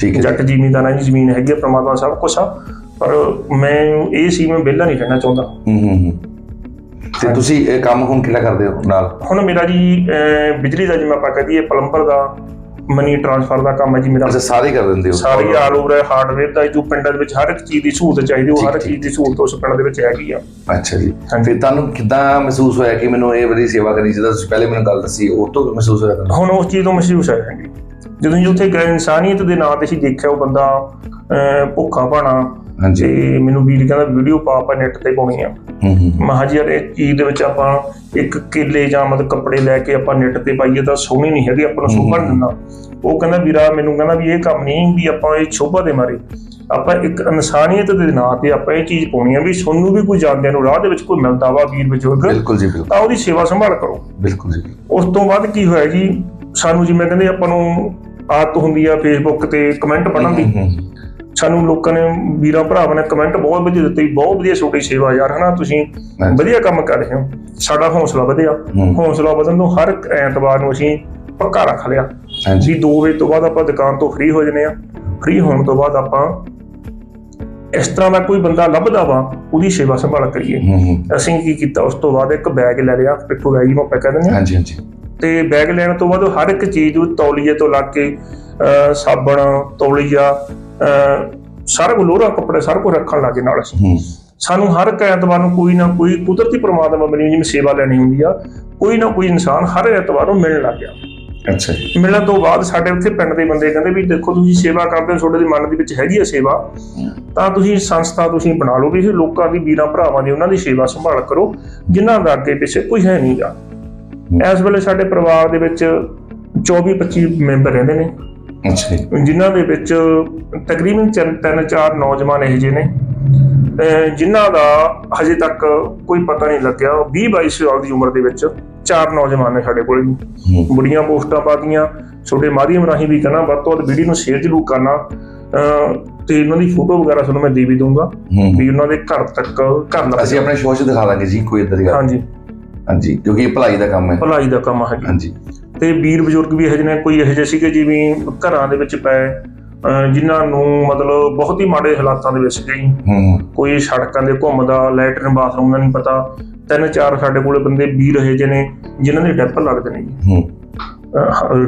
ਠੀਕ ਹੈ ਜੱਟ ਜੀ। ਜ਼ਿਮੀਂਦਾਰਾਂ ਦੀ ਜ਼ਮੀਨ ਹੈਗੀ ਆ, ਪ੍ਰਮਾਤਮਾ ਸਭ ਕੁਛ ਆ। ਪਰ ਮੈਂ ਇਹ ਸੀ ਮੈਂ ਵਿਹਲਾ ਨਹੀਂ ਰਹਿਣਾ ਚਾਹੁੰਦਾ। ਹੂੰ ਹੂੰ ਹੂੰ। ਤੇ ਤੁਸੀਂ ਇਹ ਕੰਮ ਹੁਣ ਕਿਹੜਾ ਕਰਦੇ ਹੋ ਨਾਲ? ਹੁਣ ਮੇਰਾ ਜੀ ਬਿਜਲੀ ਦਾ ਜਿਵੇਂ ਆਪਾਂ ਕਹਦੀਏ ਪਲੰਬਰ ਦਾ ਮਨੀ ਟ੍ਰਾਂਸਫਰ ਦਾ ਕੰਮ ਹੈ ਜੀ ਮੇਰਾ। ਅੱਛਾ ਸਾਰੇ ਕਰ ਦਿੰਦੇ ਹੋ? ਸਾਰੀ ਆਲ ਓਵਰ ਹਾਰਡਵੇਅਰ ਦਾ ਜੋ ਪਿੰਡਾਂ ਦੇ ਵਿੱਚ ਹਰ ਇੱਕ ਚੀਜ਼ ਦੀ ਸਹੂਲਤ ਚਾਹੀਦੀ ਉਹ ਹਰ ਚੀਜ਼ ਦੀ ਸਹੂਲਤ ਉਸ ਪਿੰਡ ਦੇ ਵਿੱਚ ਹੈਗੀ ਆ। ਅੱਛਾ ਜੀ। ਫਿਰ ਤੁਹਾਨੂੰ ਕਿਦਾਂ ਮਹਿਸੂਸ ਹੋਇਆ ਕਿ ਮੈਨੂੰ ਇਹ ਵਾਲੀ ਸੇਵਾ ਕਰਨੀ ਚਾਹੀਦਾ ਤੁਸੀਂ ਪਹਿਲੇ ਮੈਨੂੰ ਗੱਲ ਦੱਸੀ ਉਹ ਤੋਂ ਮਹਿਸੂਸ ਹੋਇਆ ਤੁਹਾਨੂੰ? ਹੁਣ ਉਸ ਚੀਜ਼ ਤੋਂ ਮਹਿਸੂਸ ਆ ਜਾਂਦੀ ਜਦੋਂ ਜੀ ਉੱਥੇ ਗਏ ਇਨਸਾਨੀਅਤ ਦੇ ਨਾਂ ਤੇ ਅਸੀਂ ਦੇਖਿਆ ਉਹ ਬੰਦਾ ਭੁੱਖਾ ਭਾਣਾ ਹਾਂਜੀ। ਤੇ ਮੈਨੂੰ ਵੀਰ ਕਹਿੰਦਾ ਵੀਡੀਓ ਪਾ ਪਾ ਨੈਟ ਤੇ ਪਾਉਣੀ ਆ। ਹੂੰ ਹੂੰ। ਮੈਂ ਕਿਹਾ ਜੀ ਯਾਰ ਇਹ ਚੀਜ਼ ਦੇ ਵਿੱਚ ਆਪਾਂ ਇੱਕ ਕੇਲੇ ਜਾਂ ਮਤਲਬ ਕੱਪੜੇ ਲੈ ਕੇ ਆਪਾਂ ਨੈਟ ਤੇ ਪਾਈਏ ਤਾਂ ਸੋਹਣੀ ਨਹੀਂ ਹੈਗੀ ਆਪਾਂ ਨੂੰ ਸ਼ੋਭਾ ਨਹੀਂ ਦਿੰਦਾ। ਉਹ ਕਹਿੰਦਾ ਵੀਰਾ ਮੈਨੂੰ ਕਹਿੰਦਾ ਵੀ ਇਹ ਕੰਮ ਨਹੀਂ ਵੀ ਆਪਾਂ ਇਹ ਸ਼ੋਭਾ ਦੇ ਮਾਰੇ। ਆਪਾਂ ਇੱਕ ਇਨਸਾਨੀਅਤ ਦੇ ਨਾਂ ਤੇ ਆਪਾਂ ਇਹ ਚੀਜ਼ ਪਾਉਣੀ ਆ ਵੀ ਤੁਹਾਨੂੰ ਵੀ ਕੋਈ ਜਾਂਦਿਆਂ ਨੂੰ ਰਾਹ ਦੇ ਵਿੱਚ ਕੋਈ ਮਿਲਦਾ ਵਾ ਵੀਰ ਬਜ਼ੁਰਗ ਬਿਲਕੁਲ ਜੀ ਬਿਲਕੁਲ। ਤਾਂ ਉਹਦੀ ਸੇਵਾ ਸੰਭਾਲ ਕਰੋ। ਬਿਲਕੁਲ ਜੀ ਉਸ ਤੋਂ ਬਾਅਦ ਕੀ ਹੋਇਆ ਜੀ ਸਾਨੂੰ ਜਿਵੇਂ ਕਹਿੰਦੇ ਆਪਾਂ ਨੂੰ ਆਦਤ ਹੁੰਦੀ ਆ ਫੇਸਬੁੱਕ ਤੇ ਕਮੈਂਟ ਪੜ੍ਹਨ ਦੀ। ਸਾਨੂੰ ਲੋਕਾਂ ਨੇ ਵੀਰਾਂ ਭਰਾਵਾਂ ਨੇ ਕਮੈਂਟ ਬਹੁਤ ਵਧੀਆ ਦਿੱਤੇ ਬਹੁਤ ਵਧੀਆ ਛੋਟੀ ਸੇਵਾ ਯਾਰ ਹਨਾ? ਤੁਸੀਂ। ਵਧੀਆ ਕੰਮ ਕਰ ਰਹੇ ਹੋ। ਸਾਡਾ ਹੌਸਲਾ ਵਧਿਆ। ਹੂੰ। ਹੌਸਲਾ ਵਧਣ ਤੋਂ ਹਰ ਐਤਵਾਰ ਨੂੰ ਅਸੀਂ ਪੱਕਾ ਰੱਖ ਲਿਆ। ਵੀ 2 ਵਜੇ ਤੋਂ ਬਾਅਦ ਆਪਾਂ ਦੁਕਾਨ ਤੋਂ ਫ੍ਰੀ ਹੋ ਜਨੇ ਆ ਫ੍ਰੀ ਹੋਣ ਤੋਂ ਬਾਅਦ ਆਪਾਂ ਇਸ ਤਰ੍ਹਾਂ ਦਾ ਕੋਈ ਬੰਦਾ ਲੱਭਦਾ ਵਾ ਉਹਦੀ ਸੇਵਾ ਸੰਭਾਲ ਕਰੀਏ। ਹੂੰ ਹੂੰ। ਅਸੀਂ ਕੀ ਕੀਤਾ ਉਸ ਤੋਂ ਬਾਅਦ ਇੱਕ ਬੈਗ ਲੈ ਲਿਆ ਪਿੱਠੂ ਬੈਗ ਨੂੰ ਆਪਾਂ ਕਹਿ ਦਿੰਦੇ ਹਾਂ। ਹਾਂਜੀ ਹਾਂਜੀ। ਤੇ ਬੈਗ ਲੈਣ ਤੋਂ ਬਾਅਦ ਹਰ ਇੱਕ ਚੀਜ਼ ਉਹ ਤੌਲੀਏ ਤੋਂ ਲੱਗ ਕੇ ਸਾਬਣ ਤੌਲੀਆ ਸਾਰਾ ਕੁਝ ਲੋਰਾ ਕੱਪੜੇ ਸਾਰਾ ਕੁਝ ਰੱਖਣ ਲੱਗੇ ਨਾਲ ਅਸੀਂ। ਸਾਨੂੰ ਹਰ ਇੱਕ ਐਤਵਾਰ ਨੂੰ ਕੋਈ ਨਾ ਕੋਈ ਕੁਦਰਤੀ ਪ੍ਰਮਾਤਮਾ ਬਣੀ ਜਿਵੇਂ ਸੇਵਾ ਲੈਣੀ ਹੁੰਦੀ ਆ ਕੋਈ ਨਾ ਕੋਈ ਇਨਸਾਨ ਹਰ ਐਤਵਾਰ ਨੂੰ ਮਿਲਣ ਲੱਗ ਗਿਆ। ਅੱਛਾ ਜੀ। ਮਿਲਣ ਤੋਂ ਬਾਅਦ ਸਾਡੇ ਉੱਥੇ ਪਿੰਡ ਦੇ ਬੰਦੇ ਕਹਿੰਦੇ ਵੀ ਦੇਖੋ ਤੁਸੀਂ ਸੇਵਾ ਕਰਦੇ ਹੋ ਤੁਹਾਡੇ ਦੇ ਮਨ ਦੇ ਵਿੱਚ ਹੈਗੀ ਆ ਸੇਵਾ ਤਾਂ ਤੁਸੀਂ ਸੰਸਥਾ ਤੁਸੀਂ ਬਣਾ ਲਓ ਵੀ ਇਹ ਲੋਕਾਂ ਦੀ ਵੀਰਾਂ ਭਰਾਵਾਂ ਦੀ ਉਹਨਾਂ ਦੀ ਸੇਵਾ ਸੰਭਾਲ ਕਰੋ ਜਿਨ੍ਹਾਂ ਦਾ ਅੱਗੇ ਪਿੱਛੇ ਕੋਈ ਹੈ ਨਹੀਂਗਾ ਇਸ ਵੇਲੇ ਸਾਡੇ ਪਰਿਵਾਰ ਦੇ ਵਿੱਚ 24 25 ਮੈਂਬਰ ਰਹਿੰਦੇ ਨੇ। ਅੱਛਾ ਜੀ। ਜਿਨ੍ਹਾਂ ਦੇ ਵਿੱਚ ਤਕਰੀਬਨ ਤਿੰਨ ਤਿੰਨ ਚਾਰ ਨੌਜਵਾਨ ਇਹੋ ਜਿਹੇ ਨੇ। ਜਿਨ੍ਹਾਂ ਦਾ ਹਜੇ ਤੱਕ ਕੋਈ ਪਤਾ ਨਹੀਂ ਲੱਗਿਆ। 20 22 ਸਾਲ ਦੀ ਉਮਰ ਦੇ ਵਿੱਚ ਚਾਰ ਨੌਜਵਾਨ ਨੇ ਸਾਡੇ ਕੋਲ ਬੜੀਆਂ ਪੋਸਟਾਂ ਪਾਤੀਆਂ ਛੋਟੇ ਮਾਧਿਅਮ ਰਾਹੀਂ ਵੀ ਕਰਨਾ ਵੱਧ ਤੋਂ ਵੱਧ ਵੀਡੀਓ ਨੂੰ ਸ਼ੇਅਰ ਜ਼ਰੂਰ ਕਰਨਾ। ਤੇ ਇਹਨਾਂ ਦੀ ਫੋਟੋ ਵਗੈਰਾ ਤੁਹਾਨੂੰ ਮੈਂ ਦੇ ਵੀ ਦੂੰਗਾ ਵੀ ਉਹਨਾਂ ਦੇ ਘਰ ਤੱਕ ਘਰ ਲੱਗ ਅਸੀਂ ਆਪਣੇ ਸ਼ੋਅ 'ਚ ਦਿਖਾ ਦਾਂਗੇ ਜੀ ਕੋਈ ਇਦਾਂ ਦੀ ਗੱਲ ਹਾਂਜੀ। ਹਾਂਜੀ ਕਿਉਂਕਿ ਇਹ ਭਲਾਈ ਦਾ ਕੰਮ ਹੈ। ਭਲਾਈ ਦਾ ਕੰਮ ਹੈ ਹਾਂਜੀ। ਤੇ ਵੀਰ ਬਜ਼ੁਰਗ ਵੀ ਇਹੋ ਜਿਹੇ ਨੇ ਕੋਈ ਇਹੋ ਜਿਹੇ ਸੀਗੇ ਜਿਵੇਂ ਘਰਾਂ ਦੇ ਵਿੱਚ ਪਏ ਜਿਨ੍ਹਾਂ ਨੂੰ ਮਤਲਬ ਬਹੁਤ ਹੀ ਮਾੜੇ ਹਾਲਾਤਾਂ ਦੇ ਵਿੱਚ ਗਈ। ਹੂੰ। ਕੋਈ ਸੜਕਾਂ ਦੇ ਘੁੰਮਦਾ ਲੈਟਰਨ ਬਾਥਰੂਮ ਦਾ ਨਹੀਂ ਪਤਾ। ਤਿੰਨ ਚਾਰ ਸਾਡੇ ਕੋਲੇ ਬੰਦੇ ਵੀਰ ਇਹੋ ਜਿਹੇ ਨੇ ਜਿਨ੍ਹਾਂ ਦੇ ਡੈਪ ਲੱਗਦੇ ਨੇ ਜੀ। ਹੂੰ।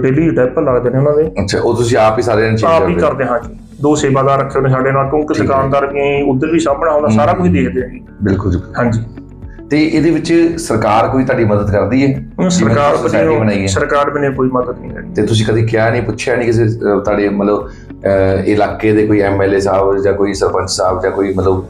ਡੇਲੀ ਡੈਪ ਲੱਗਦੇ ਨੇ ਉਹਨਾਂ ਦੇ। ਅੱਛਾ ਉਹ ਤੁਸੀਂ ਆਪ ਹੀ ਸਾਰਿਆਂ ਨੂੰ ਆਪ ਹੀ ਕਰਦੇ ਹਾਂ? ਜੀ। ਦੋ ਸੇਵਾਦਾਰ ਰੱਖੇ ਨੇ ਸਾਡੇ ਨਾਲ ਕਿਉਂਕਿ। ਦੁਕਾਨਦਾਰ ਵੀ ਉਧਰ ਵੀ ਸਾਹਮਣਾ ਹੁੰਦਾ ਸਾਰਾ ਕੁਝ ਦੇਖਦੇ ਆ ਜੀ। ਬਿਲਕੁਲ ਜੀ। ਹਾਂਜੀ। ਤੇ ਇਹਦੇ ਵਿੱਚ ਸਰਕਾਰ ਕੋਈ ਤੁਹਾਡੀ ਮਦਦ ਕਰਦੀ ਹੈ? ਸਰਕਾਰ ਬਣਾਈ ਹੈ। ਸਰਕਾਰ ਵੱਲੋਂ ਕੋਈ ਮਦਦ ਨਹੀਂ ਕਰੀ ਤੇ ਤੁਸੀਂ ਕਦੀ ਕਿਹਾ ਨਹੀਂ ਪੁੱਛਿਆ ਨਹੀਂ ਕਿਸੇ ਤੁਹਾਡੇ ਮਤਲਬ ਇਲਾਕੇ ਦੇ ਕੋਈ ਐਮਐਲਏ ਸਾਹਿਬ ਜਾਂ ਕੋਈ ਸਰਪੰਚ ਸਾਹਿਬ ਜਾਂ ਕੋਈ ਮਤਲਬ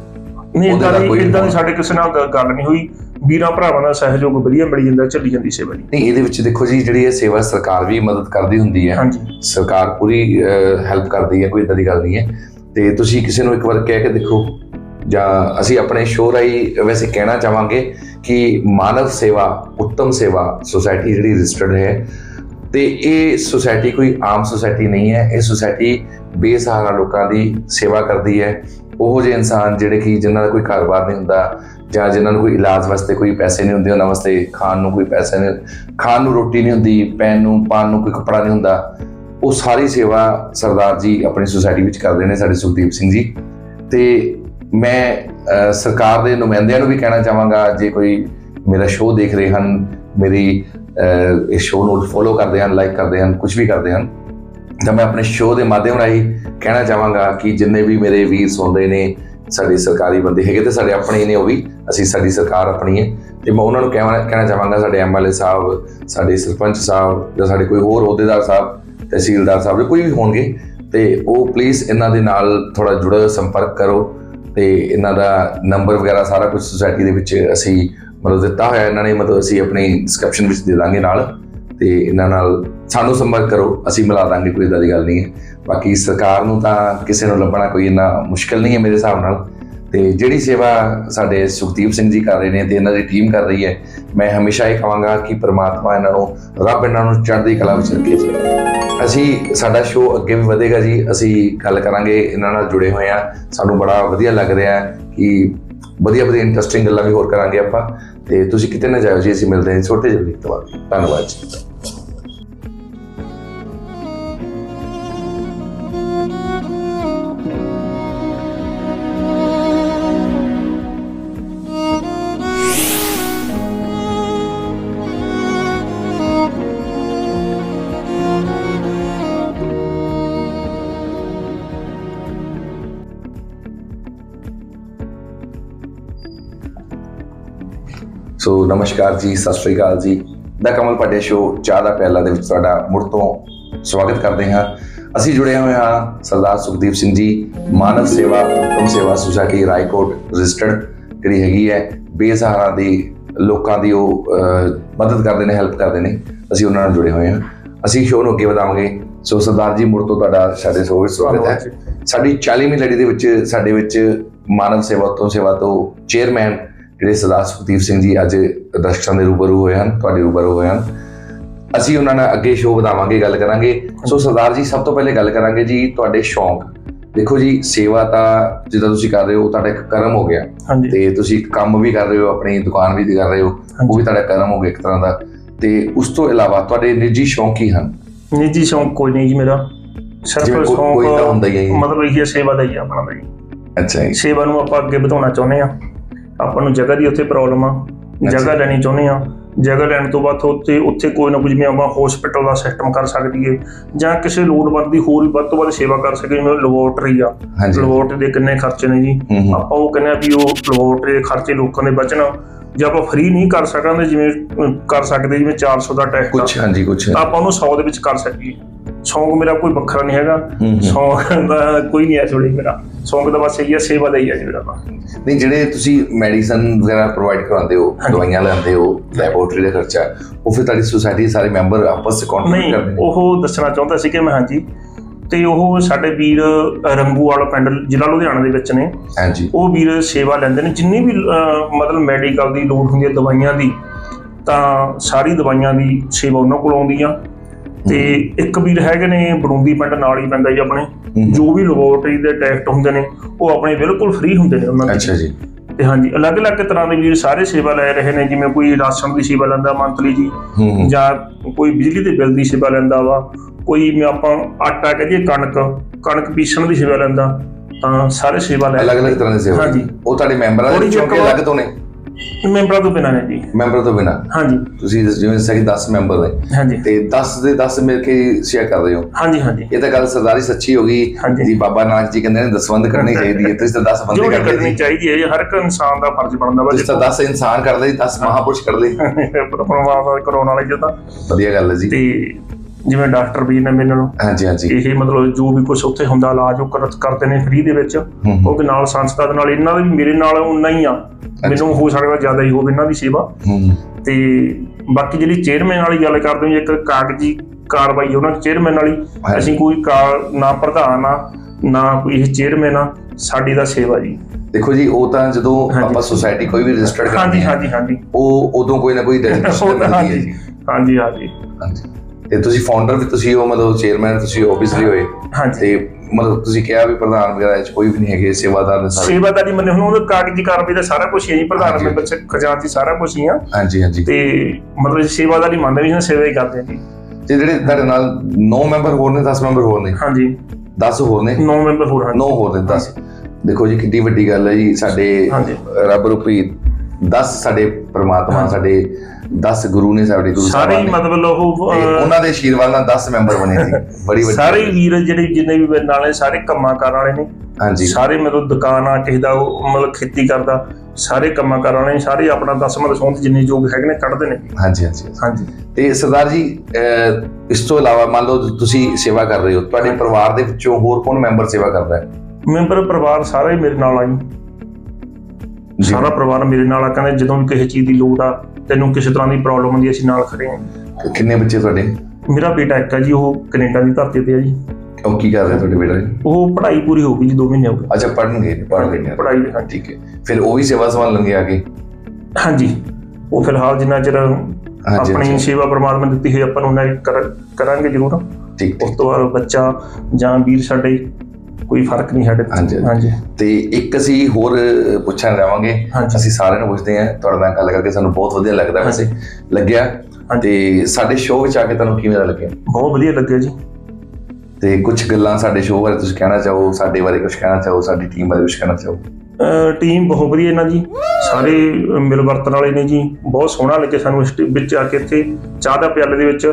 ਨਹੀਂ ਇਦਾਂ ਦੀ ਇਦਾਂ ਦੀ ਸਾਡੇ ਕਿਸੇ ਨਾਲ ਗੱਲ ਨਹੀਂ ਹੋਈ। ਵੀਰਾਂ ਭਰਾਵਾਂ ਦਾ ਸਹਿਯੋਗ ਵਧੀਆ ਮਿਲ ਜਾਂਦਾ ਚੱਲੀ ਜਾਂਦੀ ਸੇਵਾ ਜੀ। ਨਹੀਂ ਇਹਦੇ ਵਿੱਚ ਦੇਖੋ ਜੀ ਜਿਹੜੀ ਇਹ ਸੇਵਾ ਸਰਕਾਰ ਵੀ ਮਦਦ ਕਰਦੀ ਹੁੰਦੀ ਹੈ। ਹਾਂਜੀ। ਸਰਕਾਰ ਪੂਰੀ ਹੈਲਪ ਕਰਦੀ ਹੈ ਕੋਈ ਇਦਾਂ ਦੀ ਗੱਲ ਨਹੀਂ ਹੈ। ਤੇ ਤੁਸੀਂ ਕਿਸੇ ਨੂੰ ਇੱਕ ਵਾਰ ਕਹਿ ਕੇ ਦੇਖੋ। ਜਾਂ ਅਸੀਂ ਆਪਣੇ ਸ਼ੋਅ ਰਾਹੀਂ ਵੈਸੇ ਕਹਿਣਾ ਚਾਹਾਂਗੇ ਕਿ ਮਾਨਵ ਸੇਵਾ, ਉੱਤਮ ਸੇਵਾ ਸੁਸਾਇਟੀ ਜਿਹੜੀ ਰਜਿਸਟਰਡ ਹੈ, ਤੇ ਇਹ ਸੁਸਾਇਟੀ ਕੋਈ ਆਮ ਸੁਸਾਇਟੀ ਨਹੀਂ ਹੈ, ਇਹ ਸੁਸਾਇਟੀ ਬੇਸਹਾਰਾ ਲੋਕਾਂ ਦੀ ਸੇਵਾ ਕਰਦੀ ਹੈ। ਉਹ ਜਿਹੇ ਇਨਸਾਨ ਜਿਹੜੇ ਕਿ ਜਿਨ੍ਹਾਂ ਦਾ ਕੋਈ ਕਾਰੋਬਾਰ ਨਹੀਂ ਹੁੰਦਾ ਜਾਂ ਜਿਨ੍ਹਾਂ ਨੂੰ ਕੋਈ ਇਲਾਜ ਵਾਸਤੇ ਕੋਈ ਪੈਸੇ ਨਹੀਂ ਹੁੰਦੇ, ਉਹਨਾਂ ਵਾਸਤੇ ਖਾਣ ਨੂੰ ਕੋਈ ਪੈਸੇ ਨਹੀਂ, ਖਾਣ ਨੂੰ ਰੋਟੀ ਨਹੀਂ ਹੁੰਦੀ, ਪੈਣ ਨੂੰ, ਪਾਣ ਨੂੰ ਕੋਈ ਕੱਪੜਾ ਨਹੀਂ ਹੁੰਦਾ, ਉਹ ਸਾਰੀ ਸੇਵਾ ਸਰਦਾਰ ਜੀ ਆਪਣੀ ਸੁਸਾਇਟੀ ਵਿੱਚ ਕਰਦੇ ਨੇ, ਸਾਡੇ ਸੁਖਦੀਪ ਸਿੰਘ ਜੀ। ਤੇ ਮੈਂ ਸਰਕਾਰ ਦੇ ਨੁਮਾਇੰਦਿਆਂ ਨੂੰ ਵੀ ਕਹਿਣਾ ਚਾਹਾਂਗਾ, ਜੇ ਕੋਈ ਮੇਰਾ ਸ਼ੋਅ ਦੇਖ ਰਹੇ ਹਨ, ਮੇਰੀ ਇਸ ਸ਼ੋਅ ਨੂੰ ਫੋਲੋ ਕਰਦੇ ਹਨ ਲਾਈਕ ਕਰਦੇ ਹਨ ਕੁਝ ਵੀ ਕਰਦੇ ਹਨ, ਤਾਂ ਮੈਂ ਆਪਣੇ ਸ਼ੋਅ ਦੇ ਮਾਧਿਅਮ ਰਾਹੀਂ ਕਹਿਣਾ ਚਾਹਾਂਗਾ ਕਿ ਜਿੰਨੇ ਵੀ ਮੇਰੇ ਵੀਰ ਸੁਣ ਰਹੇ ਨੇ, ਸਾਡੇ ਸਰਕਾਰੀ ਬੰਦੇ ਹੈਗੇ ਤੇ ਸਾਡੇ ਆਪਣੇ ਨੇ, ਉਹ ਵੀ ਅਸੀਂ ਸਾਡੀ ਸਰਕਾਰ ਆਪਣੀ ਹੈ। ਤੇ ਮੈਂ ਉਹਨਾਂ ਨੂੰ ਕਹਿਣਾ ਕਹਿਣਾ ਚਾਹਾਂਗਾ, ਸਾਡੇ ਐਮਐਲਏ ਸਾਹਿਬ, ਸਾਡੇ ਸਰਪੰਚ ਸਾਹਿਬ ਜਾਂ ਸਾਡੇ ਕੋਈ ਹੋਰ ਅਹੁਦੇਦਾਰ ਸਾਹਿਬ, ਤਹਿਸੀਲਦਾਰ ਸਾਹਿਬ ਜਾਂ ਕੋਈ ਵੀ ਹੋਣਗੇ, ਤੇ ਉਹ ਪਲੀਜ਼ ਇਹਨਾਂ ਦੇ ਨਾਲ ਥੋੜਾ ਜੁੜੋ ਸੰਪਰਕ ਕਰੋ। ਤੇ ਇਹਨਾਂ ਦਾ ਨੰਬਰ ਵਗੈਰਾ ਸਾਰਾ ਕੁਝ ਸੁਸਾਇਟੀ ਦੇ ਵਿੱਚ ਅਸੀਂ ਮਤਲਬ ਦਿੱਤਾ ਹੋਇਆ ਇਹਨਾਂ ਨੇ, ਮਤਲਬ ਅਸੀਂ ਆਪਣੀ ਡਿਸਕ੍ਰਿਪਸ਼ਨ ਵਿੱਚ ਦੇ ਦਾਂਗੇ ਨਾਲ ਤੇ ਇਹਨਾਂ ਨਾਲ ਸਾਨੂੰ ਸੰਪਰਕ ਕਰੋ, ਅਸੀਂ ਮਿਲਾ ਦਾਂਗੇ, ਕੋਈ ਇਦਾਂ ਦੀ ਗੱਲ ਨਹੀਂ ਹੈ। ਬਾਕੀ ਸਰਕਾਰ ਨੂੰ ਤਾਂ ਕਿਸੇ ਨੂੰ ਲੱਭਣਾ ਕੋਈ ਇੰਨਾ ਮੁਸ਼ਕਲ ਨਹੀਂ ਹੈ ਮੇਰੇ ਹਿਸਾਬ ਨਾਲ। ਤੇ ਜਿਹੜੀ ਸੇਵਾ ਸਾਡੇ ਸੁਖਦੀਪ ਸਿੰਘ ਜੀ ਕਰ ਰਹੇ ਨੇ ਤੇ ਇਹਨਾਂ ਦੀ ਟੀਮ ਕਰ ਰਹੀ ਹੈ, ਮੈਂ ਹਮੇਸ਼ਾ ਇਹ ਕਹਾਂਗਾ ਕਿ ਪ੍ਰਮਾਤਮਾ ਇਹਨਾਂ ਨੂੰ, ਰੱਬ ਇਹਨਾਂ ਨੂੰ ਚੜ੍ਹਦੀ ਕਲਾ ਵਿੱਚ ਰੱਖੇ ਜੀ। ਅਸੀਂ, ਸਾਡਾ ਸ਼ੋਅ ਅੱਗੇ ਵੀ ਵਧੇਗਾ ਜੀ। ਅਸੀਂ ਗੱਲ ਕਰਾਂਗੇ, ਇਹਨਾਂ ਨਾਲ ਜੁੜੇ ਹੋਏ ਆ ਸਾਨੂੰ ਬੜਾ ਵਧੀਆ ਲੱਗ ਰਿਹਾ ਹੈ ਕਿ ਵਧੀਆ ਵਧੀਆ ਇੰਟਰਸਟਿੰਗ ਗੱਲਾਂ ਵੀ ਹੋਰ ਕਰਾਂਗੇ ਆਪਾਂ। ਤੇ ਤੁਸੀਂ ਕਿਤੇ ਨਾ ਜਾਇਓ ਜੀ, ਅਸੀਂ ਮਿਲਦੇ ਹਾਂ ਛੋਟੇ ਜਿਹੇ ਬ੍ਰੇਕ ਤੋਂ ਬਾਅਦ। ਧੰਨਵਾਦ ਜੀ। ਸੋ ਨਮਸਕਾਰ ਜੀ ਸਤਿ ਸ਼੍ਰੀ ਅਕਾਲ ਜੀ। ਦਾ ਕਮਲ ਪਟੇ ਸ਼ੋ ਚਾਹ ਦਾ ਪਿਆਲਾ ਦੇ ਵਿੱਚ ਤੁਹਾਡਾ ਮੁੜ ਤੋਂ ਸਵਾਗਤ ਕਰਦੇ ਹਾਂ। ਅਸੀਂ ਜੁੜੇ ਹੋਏ ਹਾਂ ਸਰਦਾਰ ਸੁਖਦੀਪ ਸਿੰਘ ਜੀ ਮਾਨਵ ਸੇਵਾ ਉਤਮ ਸੇਵਾ ਸੁਸਾਇਟੀ ਰਾਏਕੋਟ ਰਜਿਸਟਰਡ ਜਿਹੜੀ ਹੈਗੀ ਹੈ ਬੇਸਹਾਰਾ ਦੀ ਲੋਕਾਂ ਦੀ ਉਹ ਮਦਦ ਕਰਦੇ ਨੇ ਹੈਲਪ ਕਰਦੇ ਨੇ। ਅਸੀਂ ਉਹਨਾਂ ਨਾਲ ਜੁੜੇ ਹੋਏ ਹਾਂ। ਅਸੀਂ ਸ਼ੋਅ ਨੂੰ ਅੱਗੇ ਵਧਾਵਾਂਗੇ। ਸੋ ਸਰਦਾਰ ਜੀ ਮੁੜ ਤੋਂ ਤੁਹਾਡਾ ਸਾਡੇ ਸ਼ੋਅ ਵਿੱਚ ਸਵਾਗਤ ਹੈ ਸਾਡੀ 40ਵੀਂ ਲੜੀ ਦੇ ਵਿੱਚ ਸਾਡੇ ਵਿੱਚ ਮਾਨਵ ਸੇਵਾ ਤੋਂ ਸੇਵਾ ਤੋਂ ਚੇਅਰਮੈਨ ਜਿਹੜੇ ਸਰਦਾਰ ਸੁਖਦੀਪ ਸਿੰਘ ਜੀ ਅੱਜ ਦਰਸ਼ਕਾਂ ਦੇ ਰੂਬਰੂ ਹੋਏ ਹਨ ਤੁਹਾਡੇ ਰੂਬਰੂ ਹੋਏ ਹਨ ਅਸੀਂ ਉਹਨਾਂ ਨਾਲ ਅੱਗੇ ਸ਼ੋਅ ਵਧਾਵਾਂਗੇ ਗੱਲ ਕਰਾਂਗੇ। ਸੋ ਸਰਦਾਰ ਜੀ ਸਭ ਤੋਂ ਪਹਿਲੇ ਗੱਲ ਕਰਾਂਗੇ ਜੀ ਤੁਹਾਡੇ ਸ਼ੌਂਕ। ਦੇਖੋ ਜੀ ਸੇਵਾ ਤਾਂ ਜਿੱਦਾਂ ਤੁਸੀਂ ਕਰ ਰਹੇ ਹੋ ਤੁਹਾਡਾ ਇੱਕ ਕਰਮ ਹੋ ਗਿਆ। ਤੇ ਤੁਸੀਂ ਇੱਕ ਕੰਮ ਵੀ ਕਰ ਰਹੇ ਹੋ ਆਪਣੀ ਦੁਕਾਨ ਵੀ ਕਰ ਰਹੇ ਹੋ ਉਹ ਵੀ ਤੁਹਾਡਾ ਕਰਮ ਹੋ ਗਿਆ ਇੱਕ ਤਰ੍ਹਾਂ ਦਾ। ਤੇ ਉਸ ਤੋਂ ਇਲਾਵਾ ਤੁਹਾਡੇ ਨਿੱਜੀ ਸ਼ੌਂਕ ਕੀ ਹਨ? ਨਿੱਜੀ ਸ਼ੌਂਕ ਕੋਈ ਨਹੀਂ ਜੀ ਮੇਰਾ। ਸਿਰਫ ਸ਼ੌਂਕ ਕੋਈ ਤਾਂ ਹੁੰਦਾ ਹੀ ਹੈ ਜੀ। ਮਤਲਬ ਇਹ ਸੇਵਾ ਦਾ ਹੀ ਆਪਣਾ ਜੀ। ਅੱਛਾ ਜੀ। ਸੇਵਾ ਨੂੰ ਆਪਾਂ ਅੱਗੇ ਵਧਾਉਣਾ ਚਾਹੁੰਦੇ ਆ ਆਪਾਂ ਨੂੰ ਜਗ੍ਹਾ ਦੀ ਉੱਥੇ ਪ੍ਰੋਬਲਮ ਆ। ਜਗ੍ਹਾ ਲੈਣੀ ਚਾਹੁੰਦੇ ਆ। ਜਗ੍ਹਾ ਲੈਣ ਤੋਂ ਬਾਅਦ ਉੱਥੇ ਉੱਥੇ ਕੋਈ ਨਾ ਕੁਝ ਜਿਵੇਂ ਆਪਾਂ ਹਸਪੀਟਲ ਦਾ ਸਿਸਟਮ ਕਰ ਸਕਦੀਏ ਜਾਂ ਕਿਸੇ ਲੋੜਵੰਦ ਦੀ ਹੋਰ ਵੀ ਵੱਧ ਤੋਂ ਵੱਧ ਸੇਵਾ ਕਰ ਸਕੀਏ ਜਿਵੇਂ ਲੈਬੋਰਟਰੀ ਆ। ਲੈਬੋਰਟਰੀ ਦੇ ਕਿੰਨੇ ਖਰਚੇ ਨੇ ਜੀ। ਆਪਾਂ ਉਹ ਕਹਿੰਦੇ ਆ ਵੀ ਉਹ ਲੈਬੋਰਟਰੀ ਦੇ ਖਰਚੇ ਲੋਕਾਂ ਦੇ ਬਚਣ। ਜੇ ਆਪਾਂ ਫ੍ਰੀ ਨਹੀਂ ਕਰ ਸਕਾਂਗੇ ਜਿਵੇਂ ਕਰ ਸਕਦੇ ਜਿਵੇਂ 400 ਦਾ ਟੈਸਟ ਕੁਝ ਹਾਂਜੀ ਕੁਝ ਆਪਾਂ ਉਹਨੂੰ 100 ਦੇ ਵਿੱਚ ਕਰ ਸਕੀਏ। ਸ਼ੌਂਕ ਮੇਰਾ ਕੋਈ ਵੱਖਰਾ ਨਹੀਂ ਹੈਗਾ। ਸ਼ੌਂਕ ਦਾ ਕੋਈ ਨਹੀਂ ਹੈ ਥੋੜੀ ਮੇਰਾ। ਸ਼ੌਂਕ ਦਾ ਬਸ ਇਹੀ ਹੈ ਸੇਵਾ ਦਾ ਹੀ ਹੈ ਮੇਰਾ ਤਾਂ। ਨਹੀਂ ਜਿਹੜੇ ਤੁਸੀਂ ਮੈਡੀਸਨ ਵਗੈਰਾ ਪ੍ਰੋਵਾਈਡ ਕਰਾਉਂਦੇ ਹੋ। ਦਵਾਈਆਂ ਲੈਂਦੇ ਹੋ ਲੈਬੋਰੇਟਰੀ ਦਾ ਖਰਚਾ ਉਹ ਫਿਰ ਤੁਹਾਡੀ ਸੁਸਾਇਟੀ ਦੇ ਸਾਰੇ ਮੈਂਬਰ ਆਪਸ ਵਿੱਚ ਨਹੀਂ ਕਰਦੇ ਉਹ ਦੱਸਣਾ ਚਾਹੁੰਦਾ ਸੀ ਕਿ ਮੈਂ ਹਾਂਜੀ। ਤੇ ਉਹ ਸਾਡੇ ਵੀਰ ਰੰਗੂ ਵਾਲਾ ਪਿੰਡ ਜ਼ਿਲ੍ਹਾ ਲੁਧਿਆਣਾ ਦੇ ਵਿੱਚ ਨੇ। ਹਾਂਜੀ। ਉਹ ਵੀਰ ਸੇਵਾ ਲੈਂਦੇ ਨੇ। ਜਿੰਨੀ ਵੀ ਮਤਲਬ ਮੈਡੀਕਲ ਦੀ ਲੋੜ ਹੁੰਦੀ ਹੈ ਦਵਾਈਆਂ ਦੀ ਤਾਂ ਸਾਰੀ ਦਵਾਈਆਂ ਦੀ ਸੇਵਾ ਉਹਨਾਂ ਕੋਲ ਆਉਂਦੀ ਆ। ਤੇ ਇੱਕ ਵੀਰ ਹੈਗੇ ਨੇ ਬੜੂੰਦੀ ਪਿੰਡ ਨਾਲ ਹੀ ਪੈਂਦਾ ਜੀ ਆਪਣੇ। ਜੋ ਵੀ ਲੈਬੋਰਟਰੀ ਦੇ ਟੈਸਟ ਹੁੰਦੇ ਨੇ ਉਹ ਆਪਣੇ ਬਿਲਕੁਲ ਫ੍ਰੀ ਹੁੰਦੇ ਨੇ ਉਹਨਾਂ ਦੇ। ਅੱਛਾ ਜੀ। ਤੇ ਹਾਂਜੀ ਅਲੱਗ-ਅਲੱਗ ਤਰ੍ਹਾਂ ਦੇ ਵੀਰ ਸਾਰੇ ਸੇਵਾ ਲੈ ਰਹੇ ਨੇ ਜਿਵੇਂ ਕੋਈ ਰਾਸ਼ਨ ਦੀ ਸੇਵਾ ਲੈਂਦਾ ਮੰਥਲੀ ਜੀ ਜਾਂ ਕੋਈ ਬਿਜਲੀ ਦੇ ਬਿੱਲ ਦੀ ਸੇਵਾ ਲੈਂਦਾ ਵਾ ਕੋਈ ਮੈਂ ਆਪਾਂ ਆਟਾ ਕਹਦੇ ਕਣਕ ਕਣਕ ਪੀਸਣ ਦੀ ਸੇਵਾ ਲੈਂਦਾ ਤਾਂ ਸਾਰੇ ਸੇਵਾ ਲੈ ਅਲੱਗ ਅਲੱਗ ਤਰ੍ਹਾਂ ਦੇ ਸੇਵਾ। ਹਾਂਜੀ। ਉਹ ਤੁਹਾਡੇ ਮੈਂਬਰਾਂ ਦੇ ਥੋੜ੍ਹੀ ਜਿਹੀ ਵਿੱਚੋਂ ਕਿ ਅਲੱਗ ਤੋਂ ਨੇ? ਮੈਂਬਰਾਂ ਤੋਂ ਬਿਨਾਂ ਨੇ ਜੀ। ਮੈਂਬਰ ਤੋਂ ਬਿਨਾ? ਹਾਂਜੀ। ਤੁਸੀਂ ਜਿਵੇਂ ਦੱਸਿਆ ਕਿ 10 ਮੈਂਬਰ ਨੇ। ਹਾਂਜੀ। ਤੇ 10 ਦੇ 10 ਮਿਲ ਕੇ ਸ਼ੇਅਰ ਕਰ ਰਹੇ ਹੋ? ਹਾਂਜੀ ਹਾਂਜੀ। ਇਹ ਤਾਂ ਗੱਲ ਸਰਦਾਰੀ ਸੱਚੀ ਹੋ ਗਈ ਹਾਂਜੀ। ਜੀ ਬਾਬਾ ਨਾਨਕ ਜੀ ਕਹਿੰਦੇ ਨੇ ਦਸਵੰਦ ਕਰਨੀ ਚਾਹੀਦੀ ਹੈ ਤੁਸੀਂ ਤਾਂ 10 ਜੋ ਬੰਦੇ ਕਰਦੇ ਕਰਨੀ ਜੀ ਚਾਹੀਦੀ ਹੈ ਇਹ ਹਰ ਇੱਕ ਇਨਸਾਨ ਦਾ ਫਰਜ਼ ਬਣਦਾ ਵਾ ਤੁਸੀਂ ਤਾਂ 10 ਇਨਸਾਨ ਕਰਦੇ ਜੀ 10 ਮਹਾਪੁਰਸ਼ ਕਰਦੇ ਪਰਮਾਤਮਾ ਕਰਾਉਣ ਵਾਲੇ ਜੋ ਤਾਂ ਵਧੀਆ ਗੱਲ ਹੈ ਜੀ। ਤੇ ਜਿਵੇਂ ਡਾਕਟਰ ਵੀ ਨੇ ਮੈਨੂੰ ਹਾਂਜੀ ਹਾਂਜੀ। ਇਹ ਮਤਲਬ ਜੋ ਵੀ ਕੁਝ ਉੱਥੇ ਹੁੰਦਾ ਇਲਾਜ ਉਹ ਕਰ- ਕਰਦੇ ਨੇ ਫ੍ਰੀ ਦੇ ਵਿੱਚ। ਹੂੰ ਹੂੰ। ਉਹਦੇ ਨਾਲ ਸੰਸਥਾ ਦੇ ਨਾਲ ਇਹਨਾਂ ਦਾ ਵੀ ਮੇਰੇ ਨਾਲ ਉਨਾ ਹੀ ਆ। ਮੈਨੂੰ ਹੋ ਸਕਦਾ ਜ਼ਿਆਦਾ ਹੀ ਹੋਵੇ ਇਹਨਾਂ ਦੀ ਸੇਵਾ। ਹੂੰ। ਤੇ ਬਾਕੀ ਜਿਹੜੀ ਚੇਅਰਮੈਨ ਵਾਲੀ ਗੱਲ ਕਰਦੇ ਹਾਂ ਇੱਕ ਕਾਗਜ਼ੀ ਕਾਰਵਾਈ ਉਹਨਾਂ ਚੇਅਰਮੈਨ ਵਾਲੀ। ਅਸੀਂ ਕੋਈ ਨਾ ਪ੍ਰਧਾਨ ਆ ਨਾ ਕੋਈ ਇਹ ਚੇਅਰਮੈਨ ਆ ਸਾਡੀ ਦਾ ਸੇਵਾ ਜੀ। ਦੇਖੋ ਜੀ ਉਹ ਤਾਂ ਜਦੋਂ। ਆਪਾਂ ਸੁਸਾਇਟੀ ਕੋਈ ਵੀ ਰਜਿਸਟਰਡ ਕਰਦੇ ਹਾਂ ਹਾਂਜੀ ਹਾਂਜੀ। ਉਹ ਉਦੋਂ ਕੋਈ ਨਾ ਕੋਈ ਤਾਂ ਮਿਲਦੀ ਹੈ ਹਾਂਜੀ। ਜੀ। ਹਾਂਜੀ ਹਾਂਜੀ। ਹਾਂਜੀ। ਤੇ ਤੁਸੀਂ ਫਾਊਂਡਰ ਵੀ ਤੁਸੀਂ ਹੋ ਮਤਲਬ ਚੇਅਰਮੈਨ ਤੁਸੀਂ ਆਬਵੀਅਸਲੀ ਹੋਏ। ਹਾਂਜੀ। ਤੇ ਮਤਲਬ ਤੁਸੀਂ ਕਿਹਾ ਵੀ ਪ੍ਰਧਾਨ ਵਗੈਰਾ ਇਹ 'ਚ ਕੋਈ ਵੀ ਨਹੀਂ ਹੈਗੇ ਸੇਵਾਦਾਰ ਨੇ ਸਾਰੇ। ਸੇਵਾਦਾਰੀ ਮੰਨੇ ਹੁਣ ਉਹਦੇ ਕਾਗਜ਼ੀ ਕਾਰਵਾਈ ਦਾ ਸਾਰਾ ਕੁਝ ਹੀ ਪ੍ਰਧਾਨ ਹਾਂਜੀ। ਮੈਂਬਰ ਚ ਖਜ਼ਾਨਚੀ ਸਾਰਾ ਕੁਝ ਹੀ ਆ। ਹਾਂਜੀ ਹਾਂਜੀ। ਤੇ ਮਤਲਬ ਸੇਵਾਦਾਰੀ ਮੰਨਦੇ ਵੀ ਹਾਂ ਸੇਵਾ ਹੀ ਕਰਦੇ ਆ ਜੀ। ਤੇ ਜਿਹੜੇ ਤੁਹਾਡੇ ਨਾਲ 9 ਮੈਂਬਰ ਹੋਰ ਨੇ 10 ਮੈਂਬਰ ਹੋਰ ਨੇ? ਹਾਂਜੀ। 10 ਹੋਰ ਨੇ? 9 ਮੈਂਬਰ ਹੋਰ ਹਨ 9 ਹੋਰ ਨੇ 10 ਦੇਖੋ ਜੀ ਕਿੰਨੀ ਵੱਡੀ ਗੱਲ ਹੈ ਜੀ ਸਾਡੇ ਹਾਂਜੀ। ਰੱਬ ਰੂਪੀ 10 ਸਾਡੇ ਪ੍ਰਮਾਤਮਾ ਸਾਡੇ 10 ਗੁਰੂ ਨੇ ਸਾਡੇ ਗੁਰੂ ਸਾਰੇ ਹੀ। ਮਤਲਬ ਉਹ ਉਹਨਾਂ ਦੇ ਆਸ਼ੀਰਵਾਦ ਨਾਲ 10 ਮੈਂਬਰ ਬਣੇ ਸੀ। ਬੜੀ ਵੱਡੀ ਸਾਰੇ। ਵੀਰ ਜਿਹੜੇ ਜਿੰਨੇ ਵੀ ਮੇਰੇ ਨਾਲ ਸਾਰੇ ਕੰਮਾਂ ਕਰਨ ਵਾਲੇ ਨੇ। ਹਾਂਜੀ। ਸਾਰੇ ਮਤਲਬ ਦੁਕਾਨ ਆ ਕਿਸੇ ਦਾ ਉਹ ਮਤਲਬ ਖੇਤੀ ਕਰਦਾ ਸਾਰੇ ਕੰਮਾਂ ਕਰਨ ਵਾਲੇ ਸਾਰੇ ਆਪਣਾ ਦਸਵਾਂ ਦਸਵੰਤ ਜਿੰਨੇ ਯੋਗ ਹੈਗੇ ਨੇ ਕੱਢਦੇ ਨੇ। ਹਾਂਜੀ ਹਾਂਜੀ ਹਾਂਜੀ। ਤੇ ਸਰਦਾਰ ਜੀ ਇਸ ਤੋਂ ਇਲਾਵਾ ਮੰਨ ਲਓ ਤੁਸੀਂ ਸੇਵਾ ਕਰ ਰਹੇ ਹੋ। ਤੁਹਾਡੇ ਪਰਿਵਾਰ ਦੇ ਵਿੱਚੋਂ ਹੋਰ ਕੌਣ ਮੈਂਬਰ ਸੇਵਾ ਕਰਦਾ ਹੈ? ਮੈਂਬਰ ਪਰਿਵਾਰ ਸਾਰਾ ਮੇਰੇ ਨਾਲ ਆ ਜੀ। ਸਾਰਾ ਪਰਿਵਾਰ ਮੇਰੇ ਨਾਲ ਆ ਕਹਿੰਦੇ ਜਦੋਂ ਵੀ ਕਿਸੇ ਚੀਜ਼ ਦੀ ਲੋੜ ਆ ਤੈਨੂੰ ਕਿਸੇ ਤਰ੍ਹਾਂ ਦੀ ਪ੍ਰੋਬਲਮ ਹੁੰਦੀ ਹੈ, ਅਸੀਂ ਨਾਲ ਖੜੇ ਹਾਂ ਕਿੰਨੇ ਬੱਚੇ ਤੁਹਾਡੇ? ਮੇਰਾ ਬੇਟਾ ਇੱਕ ਆ ਜੀ ਉਹ ਕੈਨੇਡਾ ਦੀ ਧਰਤੀ ਤੇ ਆ ਜੀ। ਉਹ ਕੀ ਕਰ ਰਹੇ ਤੁਹਾਡੇ ਬੇਟਾ ਜੀ? ਉਹ ਪੜ੍ਹਾਈ ਪੂਰੀ ਹੋ ਗਈ ਜੀ 2 ਮਹੀਨੇ ਹੋ ਗਏ। ਅੱਛਾ ਪੜ੍ਹਨਗੇ ਨੇ ਪੜ੍ਹਾਈ ਦੇ ਹਾਂਜੀ। ਠੀਕ ਹੈ। ਫਿਰ ਉਹ ਵੀ ਸੇਵਾ ਸੰਭਾਲਣਗੇ ਆਗੇ ਹਾਂਜੀ। ਉਹ ਫਿਲਹਾਲ ਜਿੰਨਾ ਚਿਰ ਆਪਣੀ। ਸੇਵਾ ਪ੍ਰਮਾਤਮਾ ਦਿੱਤੀ ਹੋਈ ਆਪਾਂ ਨੂੰ ਉਹਨਾਂ ਕਰਾਂਗੇ ਜ਼ਰੂਰ। ਠੀਕ। ਉਸ ਤੋਂ ਬਾਅਦ ਬੱਚਾ ਜਾਂ ਵੀਰ ਸਾਡੇ ਕੋਈ ਫ਼ਰਕ ਨਹੀਂ ਸਾਡੇ ਹਾਂਜੀ, ਹਾਂਜੀ। ਤੇ ਇੱਕ ਅਸੀਂ ਹੋਰ ਪੁੱਛਣ ਜਾਵਾਂਗੇ। ਅਸੀਂ ਸਾਰਿਆਂ ਨੂੰ ਪੁੱਛਦੇ ਹਾਂ। ਤੁਹਾਡੇ ਨਾਲ ਗੱਲ ਕਰਕੇ ਸਾਨੂੰ ਬਹੁਤ ਵਧੀਆ ਲੱਗਦਾ ਵੈਸੇ। ਲੱਗਿਆ। ਤੇ ਸਾਡੇ ਸ਼ੋਅ ਵਿੱਚ ਆ ਕੇ ਤੁਹਾਨੂੰ ਕਿਵੇਂ ਲੱਗਿਆ? ਬਹੁਤ ਵਧੀਆ ਲੱਗਿਆ ਜੀ। ਤੇ ਕੁਝ ਗੱਲਾਂ ਸਾਡੇ ਸ਼ੋਅ ਬਾਰੇ ਤੁਸੀਂ ਕਹਿਣਾ ਚਾਹੋ ਸਾਡੇ ਬਾਰੇ ਕੁਝ ਕਹਿਣਾ ਚਾਹੋ ਸਾਡੀ ਟੀਮ ਬਾਰੇ ਕੁਝ ਕਹਿਣਾ ਚਾਹੋ? ਟੀਮ ਬਹੁਤ ਵਧੀਆ ਇਹਨਾਂ ਜੀ ਸਾਰੇ ਮਿਲ ਵਰਤਣ ਵਾਲੇ ਨੇ ਜੀ। ਬਹੁਤ ਸੋਹਣਾ ਲੱਗਿਆ ਸਾਨੂੰ ਇਸ ਵਿੱਚ ਆ ਕੇ ਇੱਥੇ। ਚਾਹ ਦਾ ਪਿਆਲੇ ਦੇ ਵਿੱਚ।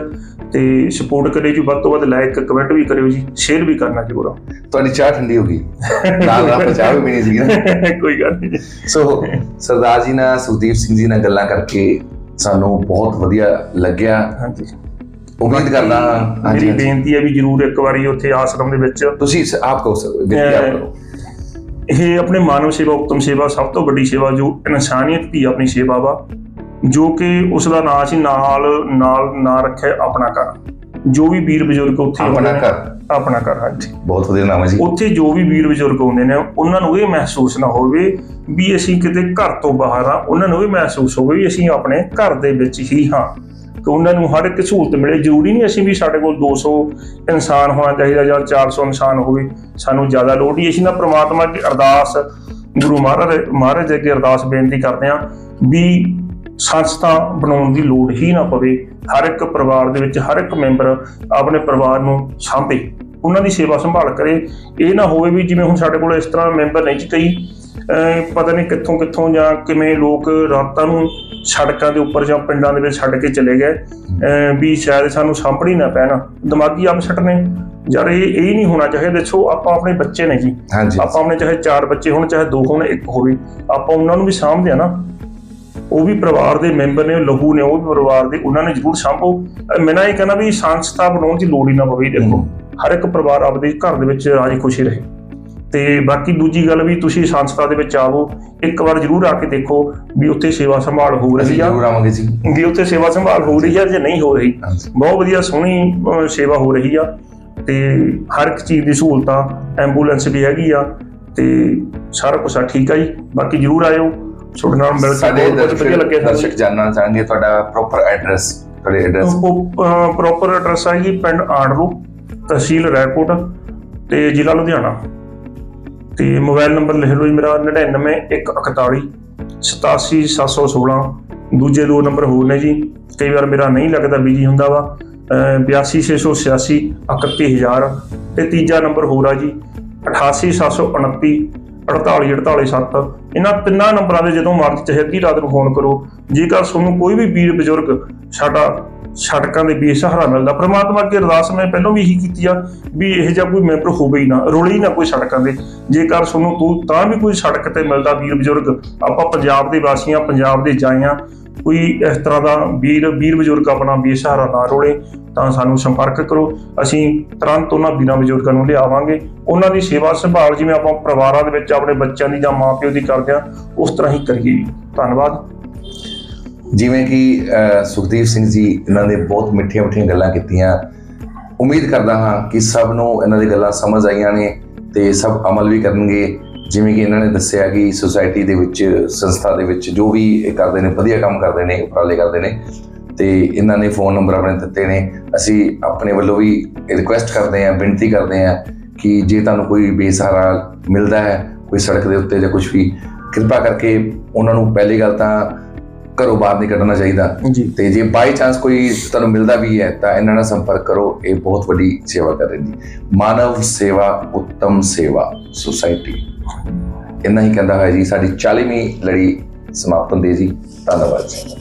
ਤੇ ਸਪੋਰਟ ਕਰਿਓ ਜੀ ਵੱਧ ਤੋਂ ਵੱਧ ਲਾਈਕ ਕਮੈਂਟ ਵੀ ਕਰਿਓ ਜੀ। ਸ਼ੇਅਰ ਵੀ ਕਰਨਾ ਜ਼ਰੂਰ। ਤੁਹਾਡੀ ਚਾਹ ਠੰਡੀ ਹੋ ਗਈ। ਨਾਲ ਨਾਲ ਚਾਹ ਵੀ ਪੀਣੀ ਸੀ ਨਾ। *laughs* ਕੋਈ ਗੱਲ ਨਹੀਂ। ਸੋ ਸਰਦਾਰ ਜੀ ਨਾਲ ਸੁਖਦੀਪ ਸਿੰਘ ਜੀ ਨਾਲ ਗੱਲਾਂ ਕਰਕੇ ਸਾਨੂੰ ਬਹੁਤ ਵਧੀਆ ਲੱਗਿਆ। ਹਾਂਜੀ। ਉਮੀਦ ਕਰਦਾ ਮੇਰੀ। ਬੇਨਤੀ ਹੈ ਵੀ ਜ਼ਰੂਰ ਇੱਕ ਵਾਰੀ ਉੱਥੇ ਆਸ਼ਰਮ ਦੇ ਵਿੱਚ ਤੁਸੀਂ ਆਪ ਕਹੋ ਸਰ ਬੇਨਤੀ ਆਪ ਕਰੋ। ਇਹ ਆਪਣੇ ਮਾਨਵ ਸੇਵਾ ਉਤਮ ਸੇਵਾ ਸਭ ਤੋਂ ਵੱਡੀ ਸੇਵਾ ਜੋ ਇਨਸਾਨੀਅਤ ਦੀ ਆਪਣੀ ਸੇਵਾ ਵਾ ਜੋ ਕਿ ਉਸ ਦਾ ਨਾਂ ਸੀ ਨਾਲ ਨਾਲ ਨਾਂ ਰੱਖਿਆ ਆਪਣਾ ਘਰ। ਜੋ ਵੀ ਵੀਰ ਬਜ਼ੁਰਗ ਉੱਥੇ ਆਪਣਾ ਘਰ। ਆਪਣਾ ਘਰ ਹਾਂਜੀ। ਬਹੁਤ ਵਧੀਆ ਨਾਮ ਹੈ ਜੀ। ਉੱਥੇ ਜੋ ਵੀ ਵੀਰ ਬਜ਼ੁਰਗ ਆਉਂਦੇ ਨੇ ਉਹਨਾਂ ਨੂੰ ਇਹ ਮਹਿਸੂਸ ਨਾ ਹੋਵੇ ਵੀ ਅਸੀਂ ਕਿਤੇ ਘਰ ਤੋਂ ਬਾਹਰ ਆ ਉਹਨਾਂ ਨੂੰ ਇਹ ਮਹਿਸੂਸ ਹੋਵੇ ਵੀ ਅਸੀਂ ਆਪਣੇ ਘਰ ਦੇ ਵਿੱਚ ਹੀ ਹਾਂ। ਕਿ ਉਹਨਾਂ ਨੂੰ ਹਰ ਇੱਕ ਸਹੂਲਤ ਮਿਲੇ। ਜ਼ਰੂਰੀ ਨਹੀਂ ਅਸੀਂ ਵੀ ਸਾਡੇ ਕੋਲ 200 ਇਨਸਾਨ ਹੋਣਾ ਚਾਹੀਦਾ ਜਾਂ 400 ਇਨਸਾਨ ਹੋਵੇ। ਸਾਨੂੰ ਜ਼ਿਆਦਾ ਲੋੜ ਨਹੀਂ। ਅਸੀਂ ਨਾ ਪ੍ਰਮਾਤਮਾ ਅੱਗੇ ਅਰਦਾਸ, ਗੁਰੂ ਮਹਾਰਾਜ ਮਹਾਰਾਜ ਅੱਗੇ ਅਰਦਾਸ ਬੇਨਤੀ ਕਰਦੇ ਹਾਂ ਵੀ ਸੰਸਥਾ ਬਣਾਉਣ ਦੀ ਲੋੜ ਹੀ ਨਾ ਪਵੇ। ਹਰ ਇੱਕ ਪਰਿਵਾਰ ਦੇ ਵਿੱਚ ਹਰ ਇੱਕ ਮੈਂਬਰ ਆਪਣੇ ਪਰਿਵਾਰ ਨੂੰ ਸਾਂਭੇ। ਉਹਨਾਂ ਦੀ ਸੇਵਾ ਸੰਭਾਲ ਕਰੇ। ਇਹ ਨਾ ਹੋਵੇ ਵੀ ਜਿਵੇਂ ਹੁਣ ਸਾਡੇ ਕੋਲ ਇਸ ਤਰ੍ਹਾਂ ਮੈਂਬਰ ਨਹੀਂ ਜੀ ਕਈ ਪਤਾ ਨਹੀਂ ਕਿੱਥੋਂ ਕਿੱਥੋਂ ਜਾਂ ਕਿਵੇਂ ਲੋਕ ਰਾਤਾਂ ਨੂੰ ਸੜਕਾਂ ਦੇ ਉੱਪਰ ਜਾਂ ਪਿੰਡਾਂ ਦੇ ਵਿੱਚ ਛੱਡ ਕੇ ਚਲੇ ਗਏ। ਵੀ ਸ਼ਾਇਦ ਸਾਨੂੰ ਸਾਂਭਣੀ ਨਾ ਪੈਣ। ਦਿਮਾਗੀ ਅਪਸੈਟ ਨੇ। ਯਾਰ ਇਹ ਇਹ ਨਹੀਂ ਹੋਣਾ ਚਾਹੀਦਾ। ਦੇਖੋ ਆਪਾਂ ਆਪਣੇ ਬੱਚੇ ਨੇ ਜੀ। ਆਪਾਂ ਆਪਣੇ ਚਾਹੇ ਚਾਰ ਬੱਚੇ ਹੋਣ ਚਾਹੇ ਦੋ ਹੋਣ ਇੱਕ ਹੋਵੇ। ਆਪਾਂ ਉਹਨਾਂ ਨੂੰ ਵੀ ਸਾਂਭਦੇ ਆ ਨਾ। ਉਹ ਵੀ ਪਰਿਵਾਰ ਦੇ ਮੈਂਬਰ ਨੇ ਲਹੂ ਨੇ ਉਹ ਵੀ ਪਰਿਵਾਰ ਦੇ ਉਹਨਾਂ ਨੇ ਜ਼ਰੂਰ ਸਾਂਭੋ। ਮੈਂ ਨਾ ਇਹ ਕਹਿੰਦਾ ਵੀ ਸੰਸਥਾ ਬਣਾਉਣ ਦੀ ਲੋੜ ਹੀ ਨਾ ਪਵੇ ਦੇਖੋ। ਹਰ ਇੱਕ ਪਰਿਵਾਰ ਆਪਦੇ ਘਰ ਦੇ ਵਿੱਚ ਰਾਜੀ ਖੁਸ਼ੀ ਰਹੇ। ਤੇ ਬਾਕੀ ਦੂਜੀ ਗੱਲ ਵੀ ਤੁਸੀਂ ਸੰਸਥਾ ਦੇ ਵਿੱਚ ਆਵੋ ਇੱਕ ਵਾਰ ਜ਼ਰੂਰ ਆ ਕੇ ਦੇਖੋ ਵੀ ਉੱਥੇ ਸੇਵਾ ਸੰਭਾਲ ਹੋ ਰਹੀ ਆ। ਜ਼ਰੂਰ ਆਵਾਂਗੇ ਜੀ। ਵੀ ਉੱਥੇ ਸੇਵਾ ਸੰਭਾਲ ਹੋ ਰਹੀ ਆ ਜਾਂ ਨਹੀਂ ਹੋ ਰਹੀ। ਬਹੁਤ ਵਧੀਆ ਸੋਹਣੀ ਸੇਵਾ ਹੋ ਰਹੀ ਆ ਤੇ ਹਰ ਇੱਕ ਚੀਜ਼ ਦੀ ਸਹੂਲਤਾਂ ਐਂਬੂਲੈਂਸ ਵੀ ਹੈਗੀ ਆ ਤੇ ਸਾਰਾ ਕੁਝ ਆ ਠੀਕ ਆ ਜੀ। ਬਾਕੀ ਜਰੂਰ ਆਇਓ। ਤੁਹਾਡੇ ਨਾਲ ਮਿਲ ਕੇ ਬਹੁਤ ਵਧੀਆ ਲੱਗਿਆ ਦਰਸ਼ਕ ਦਰਸ਼ਕ ਜਾਨਣਾ ਚਾਹਾਂਗੇ ਤੁਹਾਡਾ ਪ੍ਰੋਪਰ ਐਡਰੈਸ ਤੁਹਾਡੇ ਐਡਰੈਸ ਪ੍ਰੋਪਰ ਐਡਰੈਸ ਆ ਜੀ ਪਿੰਡ ਆੜਰੂ ਤਹਿਸੀਲ ਰੈਕੋਟ ਤੇ ਜ਼ਿਲ੍ਹਾ ਲੁਧਿਆਣਾ। ਤੇ ਮੋਬਾਈਲ ਨੰਬਰ ਲਿਖ ਲਓ ਜੀ ਮੇਰਾ 99141 87716 ਦੂਜੇ ਦੋ ਨੰਬਰ ਹੋਰ ਨੇ ਜੀ। ਕਈ ਵਾਰ ਮੇਰਾ ਨਹੀਂ ਲੱਗਦਾ, ਬਿਜ਼ੀ ਹੁੰਦਾ ਵਾ। ਅਹ 82686 31000 ਤੇ ਤੀਜਾ ਨੰਬਰ ਹੋਰ ਆ ਜੀ। 88729 48487 ਇਹਨਾਂ ਤਿੰਨਾਂ ਨੰਬਰਾਂ ਦੇ ਜਦੋਂ ਮਰਜ਼ੀ ਚਾਹੇ ਅੱਧੀ ਰਾਤ ਨੂੰ ਫੋਨ ਕਰੋ। ਜੇਕਰ ਤੁਹਾਨੂੰ ਕੋਈ ਵੀ ਵੀਰ ਬਜ਼ੁਰਗ ਸਾਡਾ ਸੜਕਾਂ ਦੇ ਬੇਸਹਾਰਾ ਮਿਲਦਾ, ਪ੍ਰਮਾਤਮਾ ਅੱਗੇ ਅਰਦਾਸ ਮੈਂ ਪਹਿਲਾਂ ਵੀ ਇਹੀ ਕੀਤੀ ਆ ਵੀ ਇਹ ਜਿਹਾ ਕੋਈ ਮੈਂਬਰ ਹੋਵੇ ਹੀ ਨਾ, ਰੋਲੇ ਹੀ ਨਾ ਕੋਈ ਸੜਕਾਂ ਦੇ। ਜੇਕਰ ਤੁਹਾਨੂੰ ਤੂੰ ਤਾਂ ਵੀ ਕੋਈ ਸੜਕ ਤੇ ਮਿਲਦਾ ਵੀਰ ਬਜ਼ੁਰਗ, ਆਪਾਂ ਪੰਜਾਬ ਦੇ ਵਾਸੀਆਂ, ਪੰਜਾਬ ਦੇ ਜਾਇਆਂ ਕੋਈ ਇਸ ਤਰ੍ਹਾਂ ਦਾ ਵੀਰ ਵੀਰ ਬਜ਼ੁਰਗ ਆਪਣਾ ਬੇਸਹਾਰਾ ਨਾ ਰੋਲੇ ਤਾਂ ਸਾਨੂੰ ਸੰਪਰਕ ਕਰੋ। ਅਸੀਂ ਤੁਰੰਤ ਉਹਨਾਂ ਵੀਰਾਂ ਬਜ਼ੁਰਗਾਂ ਨੂੰ ਲਿਆਵਾਂਗੇ। ਉਹਨਾਂ ਦੀ ਸੇਵਾ ਸੰਭਾਲ ਜਿਵੇਂ ਆਪਾਂ ਪਰਿਵਾਰਾਂ ਦੇ ਵਿੱਚ ਆਪਣੇ ਬੱਚਿਆਂ ਦੀ ਜਾਂ ਮਾਪਿਓ ਦੀ ਕਰਦੇ ਆ ਉਸ ਤਰ੍ਹਾਂ ਹੀ ਕਰੀਏ। ਧੰਨਵਾਦ। ਜਿਵੇਂ ਕਿ ਅਹ, ਸੁਖਦੀਪ ਸਿੰਘ ਜੀ ਇਹਨਾਂ ਨੇ ਬਹੁਤ ਮਿੱਠੀਆਂ ਮਿੱਠੀਆਂ ਗੱਲਾਂ ਕੀਤੀਆਂ। ਉਮੀਦ ਕਰਦਾ ਹਾਂ ਕਿ ਸਭ ਨੂੰ ਇਹਨਾਂ ਦੀ ਗੱਲਾਂ ਸਮਝ ਆਈਆਂ ਨੇ ਤੇ ਸਭ ਅਮਲ ਵੀ ਕਰਨਗੇ। ਜਿਵੇਂ ਕਿ ਇਹਨਾਂ ਨੇ ਦੱਸਿਆ ਕਿ ਸੁਸਾਇਟੀ ਦੇ ਵਿੱਚ ਸੰਸਥਾ ਦੇ ਵਿੱਚ ਜੋ ਵੀ ਇਹ ਕਰਦੇ ਨੇ ਵਧੀਆ ਕੰਮ ਕਰਦੇ ਨੇ ਉਪਰਾਲੇ ਕਰਦੇ ਨੇ ਤੇ ਇਹਨਾਂ ਨੇ ਫੋਨ ਨੰਬਰ ਆਪਣੇ ਦਿੱਤੇ ਨੇ। ਅਸੀਂ ਆਪਣੇ ਵੱਲੋਂ ਵੀ ਰਿਕੁਐਸਟ ਕਰਦੇ ਹਾਂ ਬੇਨਤੀ ਕਰਦੇ ਹਾਂ ਕਿ ਜੇ ਤੁਹਾਨੂੰ ਕੋਈ ਬੇਸਹਾਰਾ ਮਿਲਦਾ ਹੈ ਕੋਈ ਸੜਕ ਦੇ ਉੱਤੇ ਜਾਂ ਕੁਝ ਵੀ ਕਿਰਪਾ ਕਰਕੇ ਉਹਨਾਂ ਨੂੰ ਪਹਿਲੀ ਗੱਲ ਤਾਂ ਘਰੋਂ ਬਾਹਰ ਨਹੀਂ ਕੱਢਣਾ ਚਾਹੀਦਾ। ਜੀ। ਤੇ ਜੇ ਬਾਈ ਚਾਂਸ ਕੋਈ ਤੁਹਾਨੂੰ ਮਿਲਦਾ ਵੀ ਹੈ ਤਾਂ ਇਹਨਾਂ ਨਾਲ ਸੰਪਰਕ ਕਰੋ ਇਹ ਬਹੁਤ ਵੱਡੀ ਸੇਵਾ ਕਰ ਰਹੇ ਨੇ। ਮਾਨਵ ਸੇਵਾ ਉੱਤਮ ਸੇਵਾ ਸੁਸਾਇਟੀ ਇੰਨਾ ਹੀ ਕਹਿੰਦਾ ਹੋਇਆ ਜੀ ਸਾਡੀ 40ਵੀਂ ਲੜੀ ਸਮਾਪਤ ਹੁੰਦੀ ਹੈ ਜੀ। ਧੰਨਵਾਦ ਜੀ।